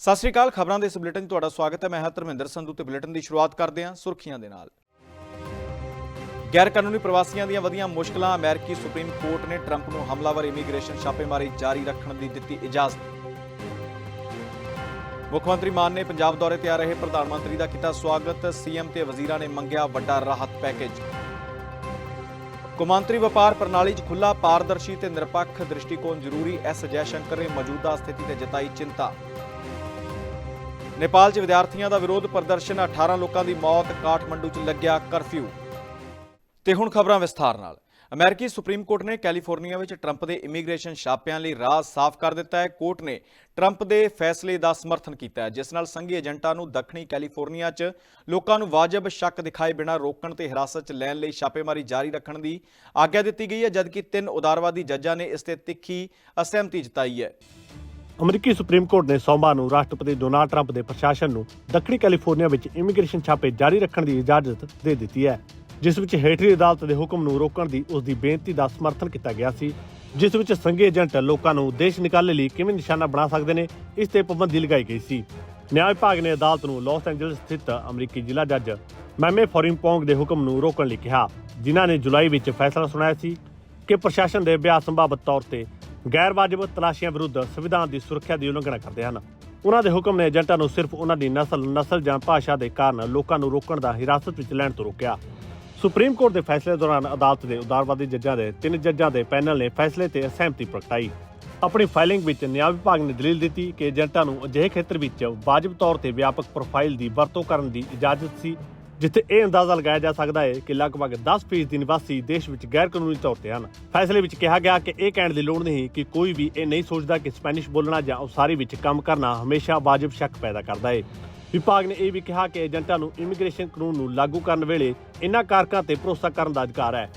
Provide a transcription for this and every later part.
ਸਤਿ ਸ੍ਰੀ ਅਕਾਲ, ਖਬਰਾਂ ਦੇ ਇਸ ਬੁਲੇਟਿਨ ਤੁਹਾਡਾ ਸਵਾਗਤ ਹੈ। ਮੈਂ ਹਾਂ ਧਰਮਿੰਦਰ ਸੰਧੂ ਤੇ ਬੁਲੇਟਿਨ ਦੀ ਸ਼ੁਰੂਆਤ ਕਰਦੇ ਹਾਂ ਸੁਰਖੀਆਂ ਦੇ ਨਾਲ। ਗੈਰ ਕਾਨੂੰਨੀ ਪ੍ਰਵਾਸੀਆਂ ਦੀਆਂ ਵਧੀਆਂ ਮੁਸ਼ਕਲਾਂ, ਅਮਰੀਕੀ ਸੁਪਰੀਮ ਕੋਰਟ ਨੇ ਟਰੰਪ ਨੂੰ ਹਮਲਾਵਰ ਇਮੀਗ੍ਰੇਸ਼ਨ ਛਾਪੇਮਾਰੀ ਜਾਰੀ ਰੱਖਣ ਦੀ ਦਿੱਤੀ ਇਜਾਜ਼ਤ। ਮੁੱਖ ਮੰਤਰੀ ਮਾਨ ਨੇ ਪੰਜਾਬ ਦੌਰੇ ਤੇ ਆ ਰਹੇ ਪ੍ਰਧਾਨ ਮੰਤਰੀ ਦਾ ਕੀਤਾ ਸਵਾਗਤ। ਸੀਐਮ ਤੇ ਵਜ਼ੀਰਾਂ ਨੇ ਮੰਗਿਆ ਵੱਡਾ ਰਾਹਤ ਪੈਕੇਜ। ਕੌਮਾਂਤਰੀ ਵਪਾਰ ਪ੍ਰਣਾਲੀ 'ਚ ਖੁੱਲਾ ਪਾਰਦਰਸ਼ੀ ਤੇ ਨਿਰਪੱਖ ਦ੍ਰਿਸ਼ਟੀਕੋਣ ਜ਼ਰੂਰੀ ਐਸ ਜੈਸ਼ੰਕਰ ਨੇ ਮੌਜੂਦਾ ਸਥਿਤੀ ਤੇ ਜਤਾਈ ਚਿੰਤਾ। ਨੇਪਾਲ 'ਚ ਵਿਦਿਆਰਥੀਆਂ ਦਾ ਵਿਰੋਧ ਪ੍ਰਦਰਸ਼ਨ 18 ਲੋਕਾਂ ਦੀ ਮੌਤ ਕਾਠਮੰਡੂ 'ਚ ਲੱਗਿਆ ਕਰਫਿਊ। ਤੇ ਹੁਣ ਖਬਰਾਂ ਵਿਸਥਾਰ ਨਾਲ। ਅਮਰੀਕੀ ਸੁਪਰੀਮ ਕੋਰਟ ਨੇ ਕੈਲੀਫੋਰਨੀਆ ਵਿੱਚ ਟਰੰਪ ਦੇ ਇਮੀਗ੍ਰੇਸ਼ਨ ਛਾਪਿਆਂ ਲਈ ਰਾਹ ਸਾਫ਼ ਕਰ ਦਿੱਤਾ ਹੈ। ਕੋਰਟ ਨੇ ਟਰੰਪ ਦੇ ਫੈਸਲੇ ਦਾ ਸਮਰਥਨ ਕੀਤਾ ਹੈ, ਜਿਸ ਨਾਲ ਸੰਘੀ ਏਜੰਟਾਂ ਨੂੰ ਦੱਖਣੀ ਕੈਲੀਫੋਰਨੀਆ 'ਚ ਲੋਕਾਂ ਨੂੰ ਵਾਜਬ ਸ਼ੱਕ ਦਿਖਾਏ ਬਿਨਾਂ ਰੋਕਣ ਤੇ ਹਿਰਾਸਤ 'ਚ ਲੈਣ ਲਈ ਛਾਪੇਮਾਰੀ ਜਾਰੀ ਰੱਖਣ ਦੀ ਆਗਿਆ ਦਿੱਤੀ ਗਈ ਹੈ, ਜਦਕਿ ਤਿੰਨ ਉਦਾਰਵਾਦੀ ਜੱਜਾਂ ਨੇ ਇਸ ਤੇ ਤਿੱਖੀ ਅਸਹਿਮਤੀ ਜਤਾਈ ਹੈ। ਅਮਰੀਕੀ ਸੁਪਰੀਮ ਕੋਰਟ ਨੇ ਸੋਮਵਾਰ ਨੂੰ ਰਾਸ਼ਟਰਪਤੀ ਡੋਨਾਲਡ ਟਰੰਪ ਦੇ ਪ੍ਰਸ਼ਾਸਨ ਨੂੰ ਦੱਖਣੀ ਕੈਲੀਫੋਰਨੀਆ ਵਿੱਚ ਇਮੀਗ੍ਰੇਸ਼ਨ ਛਾਪੇ ਜਾਰੀ ਰੱਖਣ ਦੀ ਇਜਾਜ਼ਤ ਦੇ ਦਿੱਤੀ ਹੈ, ਜਿਸ ਵਿੱਚ ਹੇਠਲੀ ਅਦਾਲਤ ਦੇ ਹੁਕਮ ਨੂੰ ਰੋਕਣ ਦੀ ਉਸ ਦੀ ਬੇਨਤੀ ਦਾ ਸਮਰਥਨ ਕੀਤਾ ਗਿਆ ਸੀ, ਜਿਸ ਵਿੱਚ ਸੰਘੀ ਏਜੰਟ ਲੋਕਾਂ ਨੂੰ ਦੇਸ਼ ਨਿਕਾਲੇ ਲਈ ਕਿਵੇਂ ਨਿਸ਼ਾਨਾ ਬਣਾ ਸਕਦੇ ਨੇ, ਇਸ ਤੇ ਪਾਬੰਦੀ ਲਗਾਈ ਗਈ ਸੀ। ਨਿਆਂ ਵਿਭਾਗ ਨੇ ਅਦਾਲਤ ਨੂੰ ਲਾਸ ਐਂਜਲਸ ਸਥਿਤ ਅਮਰੀਕੀ ਜ਼ਿਲ੍ਹਾ ਜੱਜ ਮੈਮੇ ਫੋਰਿੰਪੋਂਗ ਦੇ ਹੁਕਮ ਨੂੰ ਰੋਕਣ ਲਈ ਕਿਹਾ, ਜਿਨ੍ਹਾਂ ਨੇ ਜੁਲਾਈ ਵਿੱਚ ਫੈਸਲਾ ਸੁਣਾਇਆ ਸੀ ਕਿ ਪ੍ਰਸ਼ਾਸਨ ਦੇ ਵਿਆਹ ਸੰਭਾਵਤ ਤੌਰ ਤੇ ਗੈਰ ਵਾਜਬ ਤਲਾਸ਼ੀਆਂ ਵਿਰੁੱਧ ਸੰਵਿਧਾਨ ਦੀ ਸੁਰੱਖਿਆ ਦੀ ਉਲੰਘਣਾ ਕਰਦੇ ਹਨ। ਉਹਨਾਂ ਦੇ ਹੁਕਮ ਨੇ ਏਜੰਟਾਂ ਨੂੰ ਸਿਰਫ ਉਹਨਾਂ ਦੀ ਨਸਲ ਨਸਲ ਜਾਂ ਭਾਸ਼ਾ ਦੇ ਕਾਰਨ ਲੋਕਾਂ ਨੂੰ ਰੋਕਣ ਦਾ ਹਿਰਾਸਤ ਵਿੱਚ ਲੈਣ ਤੋਂ ਰੋਕਿਆ। ਸੁਪਰੀਮ ਕੋਰਟ ਦੇ ਫੈਸਲੇ ਦੌਰਾਨ ਅਦਾਲਤ ਦੇ ਉਦਾਰਵਾਦੀ ਜੱਜਾਂ ਦੇ, ਤਿੰਨ ਜੱਜਾਂ ਦੇ ਪੈਨਲ ਨੇ ਫੈਸਲੇ ਤੇ ਅਸਹਿਮਤੀ ਪ੍ਰਗਟਾਈ। ਆਪਣੀ ਫਾਈਲਿੰਗ ਵਿੱਚ ਨਿਆਂ ਵਿਭਾਗ ਨੇ ਦਲੀਲ ਦਿੱਤੀ ਕਿ ਏਜੰਟਾਂ ਨੂੰ ਅਜਿਹੇ ਖੇਤਰ ਵਿੱਚ ਵਾਜਬ ਤੌਰ ਤੇ ਵਿਆਪਕ ਪ੍ਰੋਫਾਈਲ ਦੀ ਵਰਤੋਂ ਕਰਨ ਦੀ ਇਜਾਜ਼ਤ ਸੀ। ਜਿੱਥੇ ਇਹ ਅੰਦਾਜ਼ਾ ਲਗਾਇਆ ਜਾ ਸਕਦਾ ਹੈ ਕਿ ਲਗਭਗ 10% ਦੀ ਨਿਵਾਸੀ ਦੇਸ਼ ਵਿੱਚ ਗੈਰ ਕਾਨੂੰਨੀ ਤੌਰ ਤੇ ਹਨ। ਫੈਸਲੇ ਵਿੱਚ ਕਿਹਾ ਗਿਆ ਕਿ ਇਹ ਕਹਿਣ ਦੀ ਲੋੜ ਨਹੀਂ ਕਿ ਕੋਈ ਵੀ ਇਹ ਨਹੀਂ ਸੋਚਦਾ ਕਿ ਸਪੈਨਿਸ਼ ਬੋਲਣਾ ਜਾਂ ਉਸਾਰੀ ਵਿੱਚ ਕੰਮ ਕਰਨਾ ਹਮੇਸ਼ਾ ਵਾਜਬ ਸ਼ੱਕ ਪੈਦਾ ਕਰਦਾ ਹੈ। ਵਿਭਾਗ ਨੇ ਇਹ ਵੀ ਕਿਹਾ ਕਿ ਏਜੰਟਾਂ ਨੂੰ ਇਮੀਗ੍ਰੇਸ਼ਨ ਕਾਨੂੰਨ ਨੂੰ ਲਾਗੂ ਕਰਨ ਵੇਲੇ ਇਨ੍ਹਾਂ ਕਾਰਕਾਂ ਤੇ ਭਰੋਸਾ ਕਰਨ ਦਾ ਅਧਿਕਾਰ ਹੈ।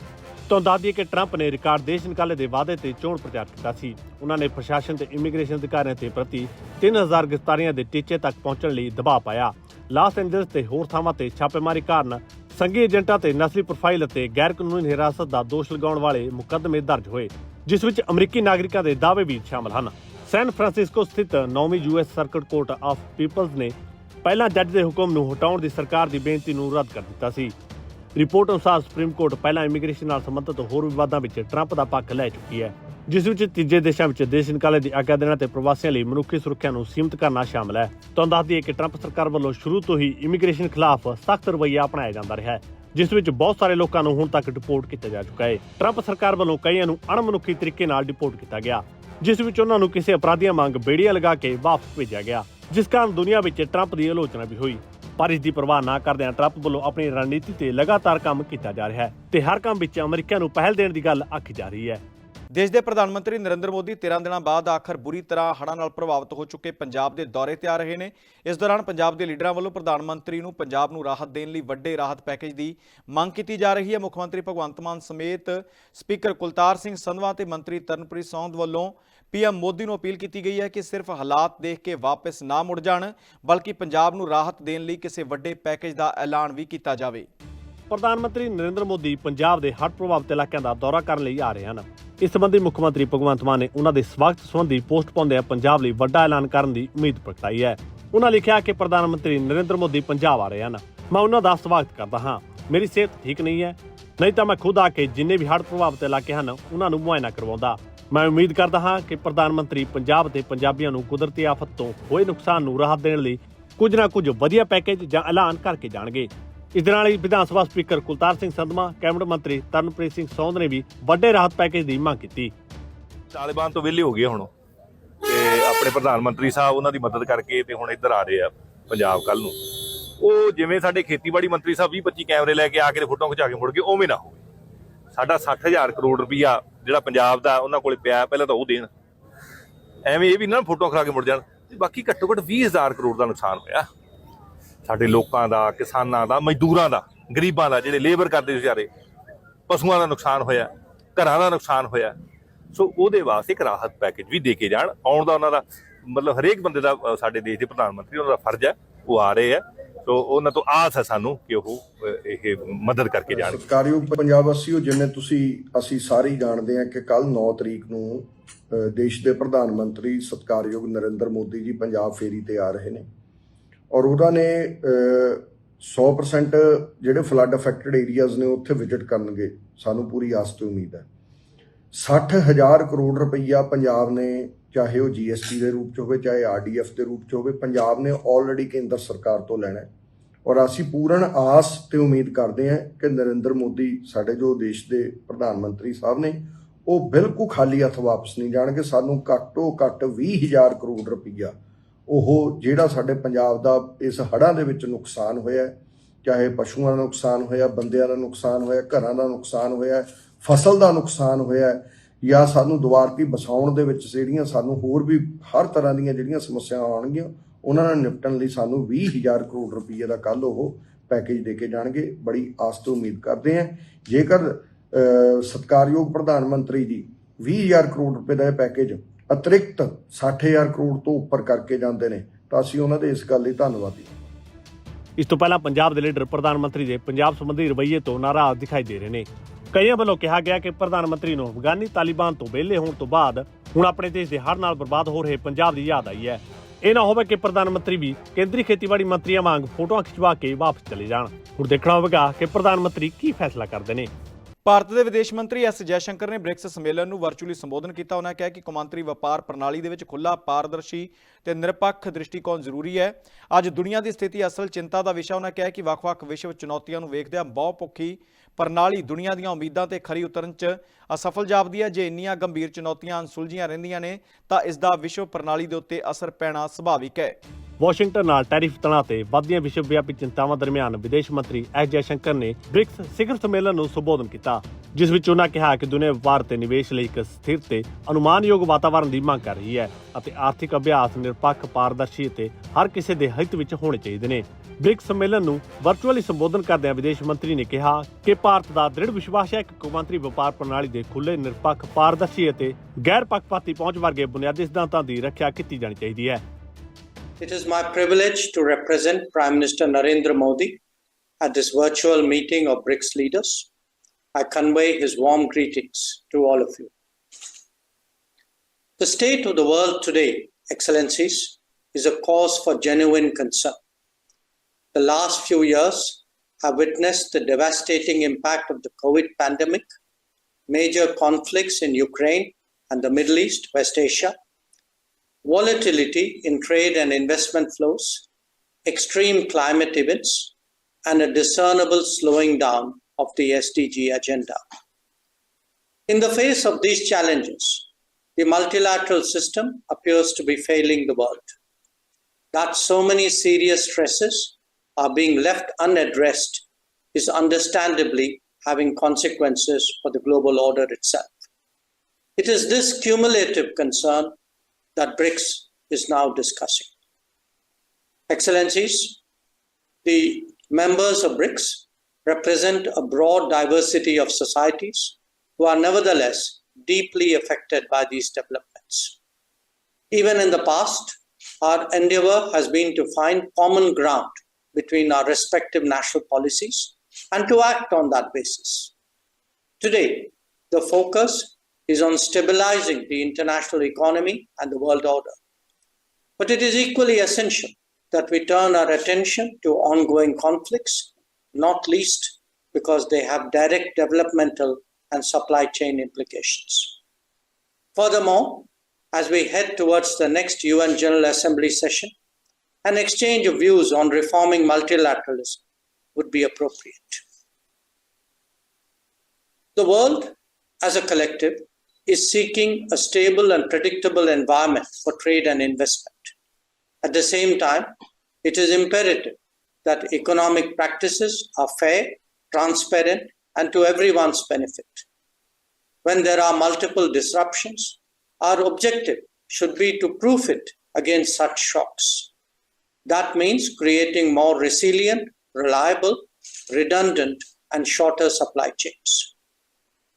ਤੋਂ ਦੱਸਦੀਏ ਕਿ ਟਰੰਪ ਨੇ ਰਿਕਾਰਡ ਦੇਸ਼ ਨਿਕਾਲੇ ਦੇ ਵਾਅਦੇ ਤੇ ਚੋਣ ਪ੍ਰਚਾਰ ਕੀਤਾ ਸੀ। ਉਹਨਾਂ ਨੇ ਪ੍ਰਸ਼ਾਸਨ ਤੇ ਇਮੀਗ੍ਰੇਸ਼ਨ ਅਧਿਕਾਰੀਆਂ ਤੇ ਪ੍ਰਤੀ 3000 ਗ੍ਰਿਫਤਾਰੀਆਂ ਦੇ ਟੀਚੇ ਤੱਕ ਪਹੁੰਚਣ ਲਈ ਦਬਾਅ ਪਾਇਆ। ਲਾਸ ਐਂਜਲਸ ਤੇ ਹੋਰ ਥਾਵਾਂ ਤੇ ਛਾਪੇਮਾਰੀ ਕਾਰਨ ਸੰਘੀ ਏਜੰਟਾਂ ਤੇ ਨਸਲੀ ਪ੍ਰੋਫਾਈਲ ਅਤੇ ਗੈਰ ਕਾਨੂੰਨੀ ਹਿਰਾਸਤ ਦਾ ਦੋਸ਼ ਲਗਾਉਣ ਵਾਲੇ ਮੁਕੱਦਮੇ ਦਰਜ ਹੋਏ, ਜਿਸ ਵਿੱਚ ਅਮਰੀਕੀ ਨਾਗਰਿਕਾਂ ਦੇ ਦਾਅਵੇ ਵੀ ਸ਼ਾਮਲ ਹਨ। ਸੈਨ ਫਰਾਂਸਿਸਕੋ ਸਥਿਤ ਨੌਵੀਂ US circuit court of appeals ਨੇ ਪਹਿਲਾਂ ਜੱਜ ਦੇ ਹੁਕਮ ਨੂੰ ਹਟਾਉਣ ਦੀ ਸਰਕਾਰ ਦੀ ਬੇਨਤੀ ਨੂੰ ਰੱਦ ਕਰ ਦਿੱਤਾ ਸੀ। ਰਿਪੋਰਟ ਅਨੁਸਾਰ ਸੁਪਰੀਮ ਕੋਰਟ ਪਹਿਲਾਂ ਇਮੀਗ੍ਰੇਸ਼ਨ ਨਾਲ ਸੰਬੰਧਿਤ ਹੋਰ ਵਿਵਾਦਾਂ ਵਿੱਚ ਟਰੰਪ ਦਾ ਪੱਖ ਲੈ ਚੁੱਕੀ ਹੈ। ਜਿਸ ਵਿੱਚ ਤੀਜੇ ਦੇਸ਼ਾਂ ਵਿੱਚ ਦੇਸ਼ ਨਿਕਾਲੇ ਦੀ ਆਗਿਆ ਦੇਣਾ ਤੇ ਪ੍ਰਵਾਸੀਆਂ ਲਈ ਮਨੁੱਖੀ ਸੁਰੱਖਿਆ ਨੂੰ ਸੀਮਿਤ ਕਰਨਾ ਸ਼ਾਮਲ ਹੈ। ਤੁਹਾਨੂੰ ਦੱਸ ਦਈਏ ਕਿ ਟਰੰਪ ਸਰਕਾਰ ਵੱਲੋਂ ਸ਼ੁਰੂ ਤੋਂ ਹੀ ਇਮੀਗ੍ਰੇਸ਼ਨ ਖਿਲਾਫ ਸਖਤ ਰਵੱਈਆ ਅਪਣਾਇਆ ਜਾਂਦਾ ਰਿਹਾ ਹੈ, ਜਿਸ ਵਿੱਚ ਬਹੁਤ ਸਾਰੇ ਲੋਕਾਂ ਨੂੰ ਹੁਣ ਤੱਕ ਡਿਪੋਰਟ ਕੀਤਾ ਜਾ ਚੁੱਕਾ ਹੈ। ਟਰੰਪ ਸਰਕਾਰ ਵੱਲੋਂ ਕਈਆਂ ਨੂੰ ਅਣਮਨੁੱਖੀ ਤਰੀਕੇ ਨਾਲ ਡਿਪੋਰਟ ਕੀਤਾ ਗਿਆ, ਜਿਸ ਵਿੱਚ ਉਹਨਾਂ ਨੂੰ ਕਿਸੇ ਅਪਰਾਧੀਆਂ ਵਾਂਗ ਬੇੜੀਆਂ ਲਗਾ ਕੇ ਵਾਪਸ ਭੇਜਿਆ ਗਿਆ, ਜਿਸ ਕਾਰਨ ਦੁਨੀਆ ਵਿੱਚ ਟਰੰਪ ਦੀ ਆਲੋਚਨਾ ਵੀ ਹੋਈ। ਪਰ ਇਸ ਦੀ ਪਰਵਾਹ ਨਾ ਕਰਦਿਆਂ ਟਰੰਪ ਵੱਲੋਂ ਆਪਣੀ ਰਣਨੀਤੀ ਤੇ ਲਗਾਤਾਰ ਕੰਮ ਕੀਤਾ ਜਾ ਰਿਹਾ ਹੈ ਤੇ ਹਰ ਕੰਮ ਵਿੱਚ ਅਮਰੀਕਾ ਨੂੰ ਪਹਿਲ ਦੇਣ ਦੀ ਗੱਲ ਆਖੀ ਜਾ ਰਹੀ ਹੈ। ਦੇਸ਼ ਦੇ ਪ੍ਰਧਾਨ ਮੰਤਰੀ ਨਰਿੰਦਰ ਮੋਦੀ 13 ਦਿਨਾਂ ਬਾਅਦ ਆਖਰ ਬੁਰੀ ਤਰ੍ਹਾਂ ਹੜ੍ਹਾਂ ਨਾਲ ਪ੍ਰਭਾਵਿਤ ਹੋ ਚੁੱਕੇ ਪੰਜਾਬ ਦੇ ਦੌਰੇ ਤੇ ਆ ਰਹੇ ਨੇ। ਇਸ ਦੌਰਾਨ ਪੰਜਾਬ ਦੇ ਲੀਡਰਾਂ ਵੱਲੋਂ ਪ੍ਰਧਾਨ ਮੰਤਰੀ ਨੂੰ ਪੰਜਾਬ ਨੂੰ ਰਾਹਤ ਦੇਣ ਲਈ ਵੱਡੇ ਰਾਹਤ ਪੈਕੇਜ ਦੀ ਮੰਗ ਕੀਤੀ ਜਾ ਰਹੀ ਹੈ। ਮੁੱਖ ਮੰਤਰੀ ਭਗਵੰਤ ਮਾਨ ਸਮੇਤ ਸਪੀਕਰ ਕੁਲਤਾਰ ਸਿੰਘ ਸੰਧਵਾ ਤੇ ਮੰਤਰੀ ਤਰਨਪ੍ਰੀਤ ਸੌਂਦ ਵੱਲੋਂ ਪੀਐਮ ਮੋਦੀ ਨੂੰ ਅਪੀਲ ਕੀਤੀ ਗਈ ਹੈ ਕਿ ਸਿਰਫ ਹਾਲਾਤ ਦੇਖ ਕੇ ਵਾਪਸ ਨਾ ਮੁੜ ਜਾਣ, ਬਲਕਿ ਪੰਜਾਬ ਨੂੰ ਰਾਹਤ ਦੇਣ ਲਈ ਕਿਸੇ ਵੱਡੇ ਪੈਕੇਜ ਦਾ ਐਲਾਨ ਵੀ ਕੀਤਾ ਜਾਵੇ। ਪ੍ਰਧਾਨ ਮੰਤਰੀ ਨਰਿੰਦਰ ਮੋਦੀ ਪੰਜਾਬ ਦੇ ਹੜ੍ਹ ਪ੍ਰਭਾਵਿਤ ਇਲਾਕਿਆਂ ਦਾ ਦੌਰਾ ਕਰਨ ਲਈ ਆ ਰਹੇ ਹਨ। ਇਸ ਸੰਬੰਧੀ ਮੁੱਖ ਮੰਤਰੀ ਭਗਵੰਤ ਮਾਨ ਨੇ ਉਹਨਾਂ ਦੇ ਸਵਾਗਤ ਸੰਬੰਧੀ ਪੋਸਟ ਪਾਉਂਦਿਆਂ ਪੰਜਾਬ ਲਈ ਵੱਡਾ ਐਲਾਨ ਕਰਨ ਦੀ ਉਮੀਦ ਪ੍ਰਗਟਾਈ ਹੈ। ਉਹਨਾਂ ਲਿਖਿਆ ਕਿ ਪ੍ਰਧਾਨ ਮੰਤਰੀ ਨਰਿੰਦਰ ਮੋਦੀ ਪੰਜਾਬ ਆ ਰਹੇ ਹਨ। ਮੈਂ ਉਹਨਾਂ ਦਾ ਸਵਾਗਤ ਕਰਦਾ ਹਾਂ। ਮੇਰੀ ਸਿਹਤ ਠੀਕ ਨਹੀਂ ਹੈ। ਨਹੀਂ ਤਾਂ ਮੈਂ ਖੁਦ ਆ ਕੇ ਜਿੰਨੇ ਵੀ ਹੜ੍ਹ ਪ੍ਰਭਾਵਿਤ ਇਲਾਕੇ ਹਨ, ਉਹਨਾਂ ਨੂੰ ਮੁਆਇਨਾ ਕਰਵਾਉਂਦਾ। ਮੈਂ ਉਮੀਦ ਕਰਦਾ ਹਾਂ ਕਿ ਪ੍ਰਧਾਨ ਮੰਤਰੀ ਪੰਜਾਬ ਤੇ ਪੰਜਾਬੀਆਂ ਨੂੰ ਕੁਦਰਤੀ ਆਫਤ ਤੋਂ ਹੋਏ ਨੁਕਸਾਨ ਨੂੰ ਰਾਹਤ ਦੇਣ ਲਈ ਕੁਝ ਨਾ ਕੁਝ ਵਧੀਆ ਪੈਕੇਜ ਜਾਂ ਐਲਾਨ ਕਰਕੇ ਜਾਣਗੇ। ਇਸ ਦੇ ਨਾਲ ਹੀ ਵਿਧਾਨ ਸਭਾ ਸਪੀਕਰ ਕੁਲਤਾਰ ਸਿੰਘ ਸੰਧਮਾ, ਕੈਬਨਿਟ ਮੰਤਰੀ ਤਰਨਪ੍ਰੀਤ ਸਿੰਘ ਸੌਂਧ ਨੇ ਵੀ ਵੱਡੇ ਰਾਹਤ ਪੈਕੇਜ ਦੀ ਮੰਗ ਕੀਤੀ। ਤਾਲਿਬਾਨ ਤੋਂ ਵਿਹਲੇ ਹੋ ਗਏ ਹੁਣ। ਤੇ ਆਪਣੇ ਪ੍ਰਧਾਨ ਮੰਤਰੀ ਸਾਹਿਬ ਉਹਨਾਂ ਦੀ ਮਦਦ ਕਰਕੇ ਤੇ ਹੁਣ ਇੱਧਰ ਆ ਰਹੇ ਆ ਪੰਜਾਬ ਕੱਲ ਨੂੰ। ਉਹ ਜਿਵੇਂ ਸਾਡੇ ਖੇਤੀਬਾੜੀ ਮੰਤਰੀ ਸਾਹਿਬ 20 25 ਕੈਮਰੇ ਲੈ ਕੇ ਆ ਕੇ ਫੋਟੋਆਂ ਖਿਚਾ ਕੇ ਮੁੜ ਗਏ, ਉਵੇਂ ਨਾ ਹੋਵੇ। ਸਾਡਾ 60000 ਕਰੋੜ ਰੁਪਈਆ ਜਿਹੜਾ ਪੰਜਾਬ ਦਾ ਉਹਨਾਂ ਕੋਲੇ ਪਿਆ, ਪਹਿਲਾਂ ਤਾਂ ਉਹ ਦੇਣ। ਐਵੇਂ ਇਹ ਵੀ ਨਾ ਫੋਟੋਆਂ ਖਿਚਾ ਕੇ ਮੁੜ ਜਾਣ। ਤੇ ਬਾਕੀ ਘੱਟੋ ਘੱਟ 20000 ਕਰੋੜ ਦਾ ਨੁਕਸਾਨ ਹੋਇਆ। ਸਾਡੇ ਲੋਕਾਂ ਦਾ, ਕਿਸਾਨਾਂ ਦਾ, ਮਜ਼ਦੂਰਾਂ ਦਾ, ਗਰੀਬਾਂ ਦਾ, ਜਿਹੜੇ ਲੇਬਰ ਕਰਦੇ ਵਿਚਾਰੇ, ਪਸ਼ੂਆਂ ਦਾ ਨੁਕਸਾਨ ਹੋਇਆ, ਘਰਾਂ ਦਾ ਨੁਕਸਾਨ ਹੋਇਆ। ਸੋ ਉਹਦੇ ਵਾਸਤੇ ਇੱਕ ਰਾਹਤ ਪੈਕੇਜ ਵੀ ਦੇ ਕੇ ਜਾਣ, ਆਉਣ ਦਾ ਉਹਨਾਂ ਦਾ ਮਤਲਬ ਹਰੇਕ ਬੰਦੇ ਦਾ ਸਾਡੇ ਦੇਸ਼ ਦੇ ਪ੍ਰਧਾਨ ਮੰਤਰੀ, ਉਹਨਾਂ ਦਾ ਫਰਜ਼ ਹੈ, ਉਹ ਆ ਰਹੇ ਆ ਸੋ ਉਹਨਾਂ ਤੋਂ ਆਸ ਹੈ ਸਾਨੂੰ ਕਿ ਉਹ ਇਹ ਮਦਦ ਕਰਕੇ ਜਾਣਗੇ ਸਤਿਕਾਰਯੋਗ ਪੰਜਾਬ ਵਾਸੀਓ ਜਿਵੇਂ ਤੁਸੀਂ, ਅਸੀਂ ਸਾਰੇ ਜਾਣਦੇ ਹਾਂ ਕਿ ਕੱਲ 9 ਤਰੀਕ ਨੂੰ ਦੇਸ਼ ਦੇ ਪ੍ਰਧਾਨ ਮੰਤਰੀ ਸਤਿਕਾਰਯੋਗ ਨਰਿੰਦਰ ਮੋਦੀ ਜੀ ਪੰਜਾਬ ਫੇਰੀ ਤੇ ਆ ਰਹੇ ਨੇ। ਔਰ ਉਹਨਾਂ ਨੇ ਅ, 100% ਜਿਹੜੇ ਫਲੱਡ ਅਫੈਕਟਡ ਏਰੀਆਜ਼ ਨੇ ਉੱਥੇ ਵਿਜ਼ਿਟ ਕਰਨਗੇ। ਸਾਨੂੰ ਪੂਰੀ ਆਸ ਤੇ ਉਮੀਦ ਹੈ। 60000 ਕਰੋੜ ਰੁਪਈਆ ਪੰਜਾਬ ਨੇ ਚਾਹੇ ਉਹ ਜੀਐਸਟੀ ਦੇ ਰੂਪ ਚ ਹੋਵੇ ਚਾਹੇ ਆਰਡੀਐਫ ਦੇ ਰੂਪ ਚ ਹੋਵੇ ਪੰਜਾਬ ਨੇ ਆਲਰੇਡੀ ਕੇਂਦਰ ਸਰਕਾਰ ਤੋਂ ਲੈਣਾ ਹੈ। ਔਰ ਅਸੀਂ ਪੂਰਨ ਆਸ ਤੇ ਉਮੀਦ ਕਰਦੇ ਹਾਂ ਕਿ ਨਰਿੰਦਰ ਮੋਦੀ ਸਾਡੇ ਜੋ ਦੇਸ਼ ਦੇ ਪ੍ਰਧਾਨ ਮੰਤਰੀ ਸਾਹਿਬ ਨੇ ਉਹ ਬਿਲਕੁਲ ਖਾਲੀ ਹੱਥ ਵਾਪਸ ਨਹੀਂ ਜਾਣਗੇ। ਸਾਨੂੰ ਘੱਟੋ ਘੱਟ 20000 ਕਰੋੜ ਰੁਪਈਆ ਉਹ ਜਿਹੜਾ ਸਾਡੇ ਪੰਜਾਬ ਦਾ ਇਸ ਹੜ੍ਹਾਂ ਦੇ ਵਿੱਚ ਨੁਕਸਾਨ ਹੋਇਆ ਚਾਹੇ ਪਸ਼ੂਆਂ ਦਾ ਨੁਕਸਾਨ ਹੋਇਆ ਬੰਦਿਆਂ ਦਾ ਨੁਕਸਾਨ ਹੋਇਆ ਘਰਾਂ ਦਾ ਨੁਕਸਾਨ ਹੋਇਆ ਫਸਲ ਦਾ ਨੁਕਸਾਨ ਹੋਇਆ ਜਾਂ ਸਾਨੂੰ ਦੁਆਰਤੀ ਬਸਾਉਣ ਦੇ ਵਿੱਚ ਜਿਹੜੀਆਂ ਸਾਨੂੰ ਹੋਰ ਵੀ ਹਰ ਤਰ੍ਹਾਂ ਦੀਆਂ ਜਿਹੜੀਆਂ ਸਮੱਸਿਆਵਾਂ ਆਉਣਗੀਆਂ ਉਹਨਾਂ ਨਾਲ ਨਿਪਟਣ ਲਈ ਸਾਨੂੰ 20000 ਕਰੋੜ ਰੁਪਏ ਦਾ ਕੱਲ ਉਹ ਪੈਕੇਜ ਦੇ ਕੇ ਜਾਣਗੇ। ਬੜੀ ਆਸ ਤੋਂ ਉਮੀਦ ਕਰਦੇ ਹਾਂ। ਜੇਕਰ ਅਹ, ਸਤਿਕਾਰਯੋਗ ਪ੍ਰਧਾਨ ਮੰਤਰੀ ਜੀ 20000 ਕਰੋੜ ਰੁਪਏ ਦਾ ਇਹ ਪੈਕੇਜ ਅਤਿਰਿਕਤ 60000 ਕਰੋੜ ਤੋਂ ਉੱਪਰ ਕਰਕੇ ਜਾਂਦੇ ਨੇ। ਤਾਂ ਅਸੀਂ ਉਹਨਾਂ ਦੇ ਇਸ ਗੱਲ ਲਈ ਧੰਨਵਾਦੀ ਇਸ ਤੋਂ ਪਹਿਲਾਂ ਪੰਜਾਬ ਦੇ ਲੀਡਰ ਪ੍ਰਧਾਨ ਮੰਤਰੀ ਦੇ ਪੰਜਾਬ ਸੰਬੰਧੀ ਰਵੱਈਏ ਤੋਂ ਨਾਰਾਜ਼ ਦਿਖਾਈ ਦੇ ਰਹੇ ਨੇ। ਕਈਆਂ ਵੱਲੋਂ ਕਿਹਾ ਗਿਆ ਕਿ ਪ੍ਰਧਾਨ ਮੰਤਰੀ ਨੂੰ ਅਫਗਾਨੀ ਤਾਲਿਬਾਨ ਤੋਂ ਵਿਹਲੇ ਹੋਣ ਤੋਂ ਬਾਅਦ ਹੁਣ ਆਪਣੇ ਦੇਸ਼ ਦੇ ਹੜ੍ਹ ਨਾਲ ਬਰਬਾਦ ਹੋ ਰਹੇ ਪੰਜਾਬ ਦੀ ਯਾਦ ਆਈ ਹੈ। ਇਹ ਨਾ ਹੋਵੇ ਕਿ ਪ੍ਰਧਾਨ ਮੰਤਰੀ ਵੀ ਕੇਂਦਰੀ ਖੇਤੀਬਾੜੀ ਮੰਤਰੀਆਂ ਵਾਂਗ ਫੋਟੋਆਂ ਖਿਚਵਾ ਕੇ ਵਾਪਸ ਚਲੇ ਜਾਣ। ਹੁਣ ਦੇਖਣਾ ਹੋਵੇਗਾ ਕਿ ਪ੍ਰਧਾਨ ਮੰਤਰੀ ਕੀ ਫੈਸਲਾ ਕਰਦੇ ਨੇ। ਭਾਰਤ ਦੇ ਵਿਦੇਸ਼ ਮੰਤਰੀ ਐਸ ਜੈਸ਼ੰਕਰ ਨੇ ਬ੍ਰਿਕਸ ਸੰਮੇਲਨ ਨੂੰ ਵਰਚੁਅਲੀ ਸੰਬੋਧਨ ਕੀਤਾ। ਉਹਨਾਂ ਕਿਹਾ ਕਿ ਕੌਮਾਂਤਰੀ ਵਪਾਰ ਪ੍ਰਣਾਲੀ ਦੇ ਵਿੱਚ ਖੁੱਲਾ ਪਾਰਦਰਸ਼ੀ ਤੇ ਨਿਰਪੱਖ ਦ੍ਰਿਸ਼ਟੀਕੋਣ ਜ਼ਰੂਰੀ ਹੈ। ਅੱਜ ਦੁਨੀਆ ਦੀ ਸਥਿਤੀ ਅਸਲ ਚਿੰਤਾ ਦਾ ਵਿਸ਼ਾ ਉਹਨਾਂ ਕਿਹਾ ਕਿ ਵੱਖ-ਵੱਖ ਵਿਸ਼ਵ ਚੁਣੌਤੀਆਂ ਨੂੰ ਵੇਖਦਿਆਂ ਬਹੁਪੱਖੀ ਪ੍ਰਣਾਲੀ ਦੁਨੀਆ ਦੀਆਂ ਉਮੀਦਾਂ ਤੇ ਖਰੀ ਉਤਰਨ 'ਚ ਅਸਫਲ ਜਾਪਦੀ ਹੈ। ਜੇ ਇੰਨੀਆਂ ਗੰਭੀਰ ਚੁਣੌਤੀਆਂ ਅਣਸੁਲਝੀਆਂ ਰਹਿੰਦੀਆਂ ਨੇ, ਤਾਂ ਇਸ ਦਾ ਵਿਸ਼ਵ ਪ੍ਰਣਾਲੀ ਦੇ ਉੱਤੇ ਅਸਰ ਪੈਣਾ ਸੁਭਾਵਿਕ ਹੈ। ਵਾਸ਼ਿੰਗਟਨ ਨਾਲ ਟੈਰਿਫ ਤਣਾਅ ਤੇ ਵੱਧਦੀਆਂ ਵਿਸ਼ਵ ਵਿਆਪੀ ਚਿੰਤਾਵਾਂ ਦਰਮਿਆਨ ਵਿਦੇਸ਼ ਮੰਤਰੀ ਐਸ ਜੈਸ਼ੰਕਰ ਨੇ ਬ੍ਰਿਕਸ ਸਿਖਰ ਸੰਮੇਲਨ ਨੂੰ ਸੰਬੋਧਨ ਕੀਤਾ, ਜਿਸ ਵਿੱਚ ਉਹਨਾਂ ਕਿਹਾ ਕਿ ਦੁਨੀਆ ਵਪਾਰ ਤੇ ਨਿਵੇਸ਼ ਲਈ ਇੱਕ ਸਥਿਰ ਤੇ ਅਨੁਮਾਨਯੋਗ ਵਾਤਾਵਰਣ ਦੀ ਮੰਗ ਕਰ ਰਹੀ ਹੈ ਅਤੇ ਆਰਥਿਕ ਅਭਿਆਸ ਨਿਰਪੱਖ, ਪਾਰਦਰਸ਼ੀ ਅਤੇ ਹਰ ਕਿਸੇ ਦੇ ਹਿੱਤ ਵਿੱਚ ਹੋਣੇ ਚਾਹੀਦੇ ਨੇ। ਬ੍ਰਿਕਸ ਸੰਮੇਲਨ ਨੂੰ ਵਰਚੁਅਲੀ ਸੰਬੋਧਨ ਕਰਦਿਆਂ ਵਿਦੇਸ਼ ਮੰਤਰੀ ਨੇ ਕਿਹਾ ਕਿ ਭਾਰਤ ਦਾ ਦ੍ਰਿੜ ਵਿਸ਼ਵਾਸ ਹੈ ਕਿ ਕੌਮਾਂਤਰੀ ਵਪਾਰ ਪ੍ਰਣਾਲੀ ਦੇ ਖੁੱਲੇ ਨਿਰਪੱਖ, ਪਾਰਦਰਸ਼ੀ ਅਤੇ ਗੈਰ ਪੱਖਪਾਤੀ ਪਹੁੰਚ ਵਰਗੇ ਬੁਨਿਆਦੀ ਸਿਧਾਂਤਾਂ ਦੀ ਰੱਖਿਆ ਕੀਤੀ ਜਾਣੀ ਚਾਹੀਦੀ ਹੈ। It is my privilege to represent Prime Minister Narendra Modi at this virtual meeting of BRICS leaders. I convey his warm greetings to all of you. The state of the world today, Excellencies, is a cause for genuine concern. The last few years have witnessed the devastating impact of the COVID pandemic, major conflicts in Ukraine and the Middle East, West Asia, volatility in trade and investment flows, extreme climate events, and a discernible slowing down of the SDG agenda. In the face of these challenges, the multilateral system appears to be failing the world. That so many serious stresses are being left unaddressed is understandably having consequences for the global order itself. It is this cumulative concern that BRICS is now discussing. Excellencies, the members of BRICS represent a broad diversity of societies who are nevertheless deeply affected by these developments. Even in the past, our endeavor has been to find common ground between our respective national policies and to act on that basis. Today, the focus is on stabilizing the international economy and the world order. But it is equally essential that we turn our attention to ongoing conflicts, not least because they have direct developmental and supply chain implications. Furthermore, as we head towards the next UN General Assembly session, an exchange of views on reforming multilateralism would be appropriate. The world, as a collective, is seeking a stable and predictable environment for trade and investment. At the same time, it is imperative that economic practices are fair, transparent, and to everyone's benefit. When there are multiple disruptions, our objective should be to proof it against such shocks. That means creating more resilient, reliable, redundant, and shorter supply chains.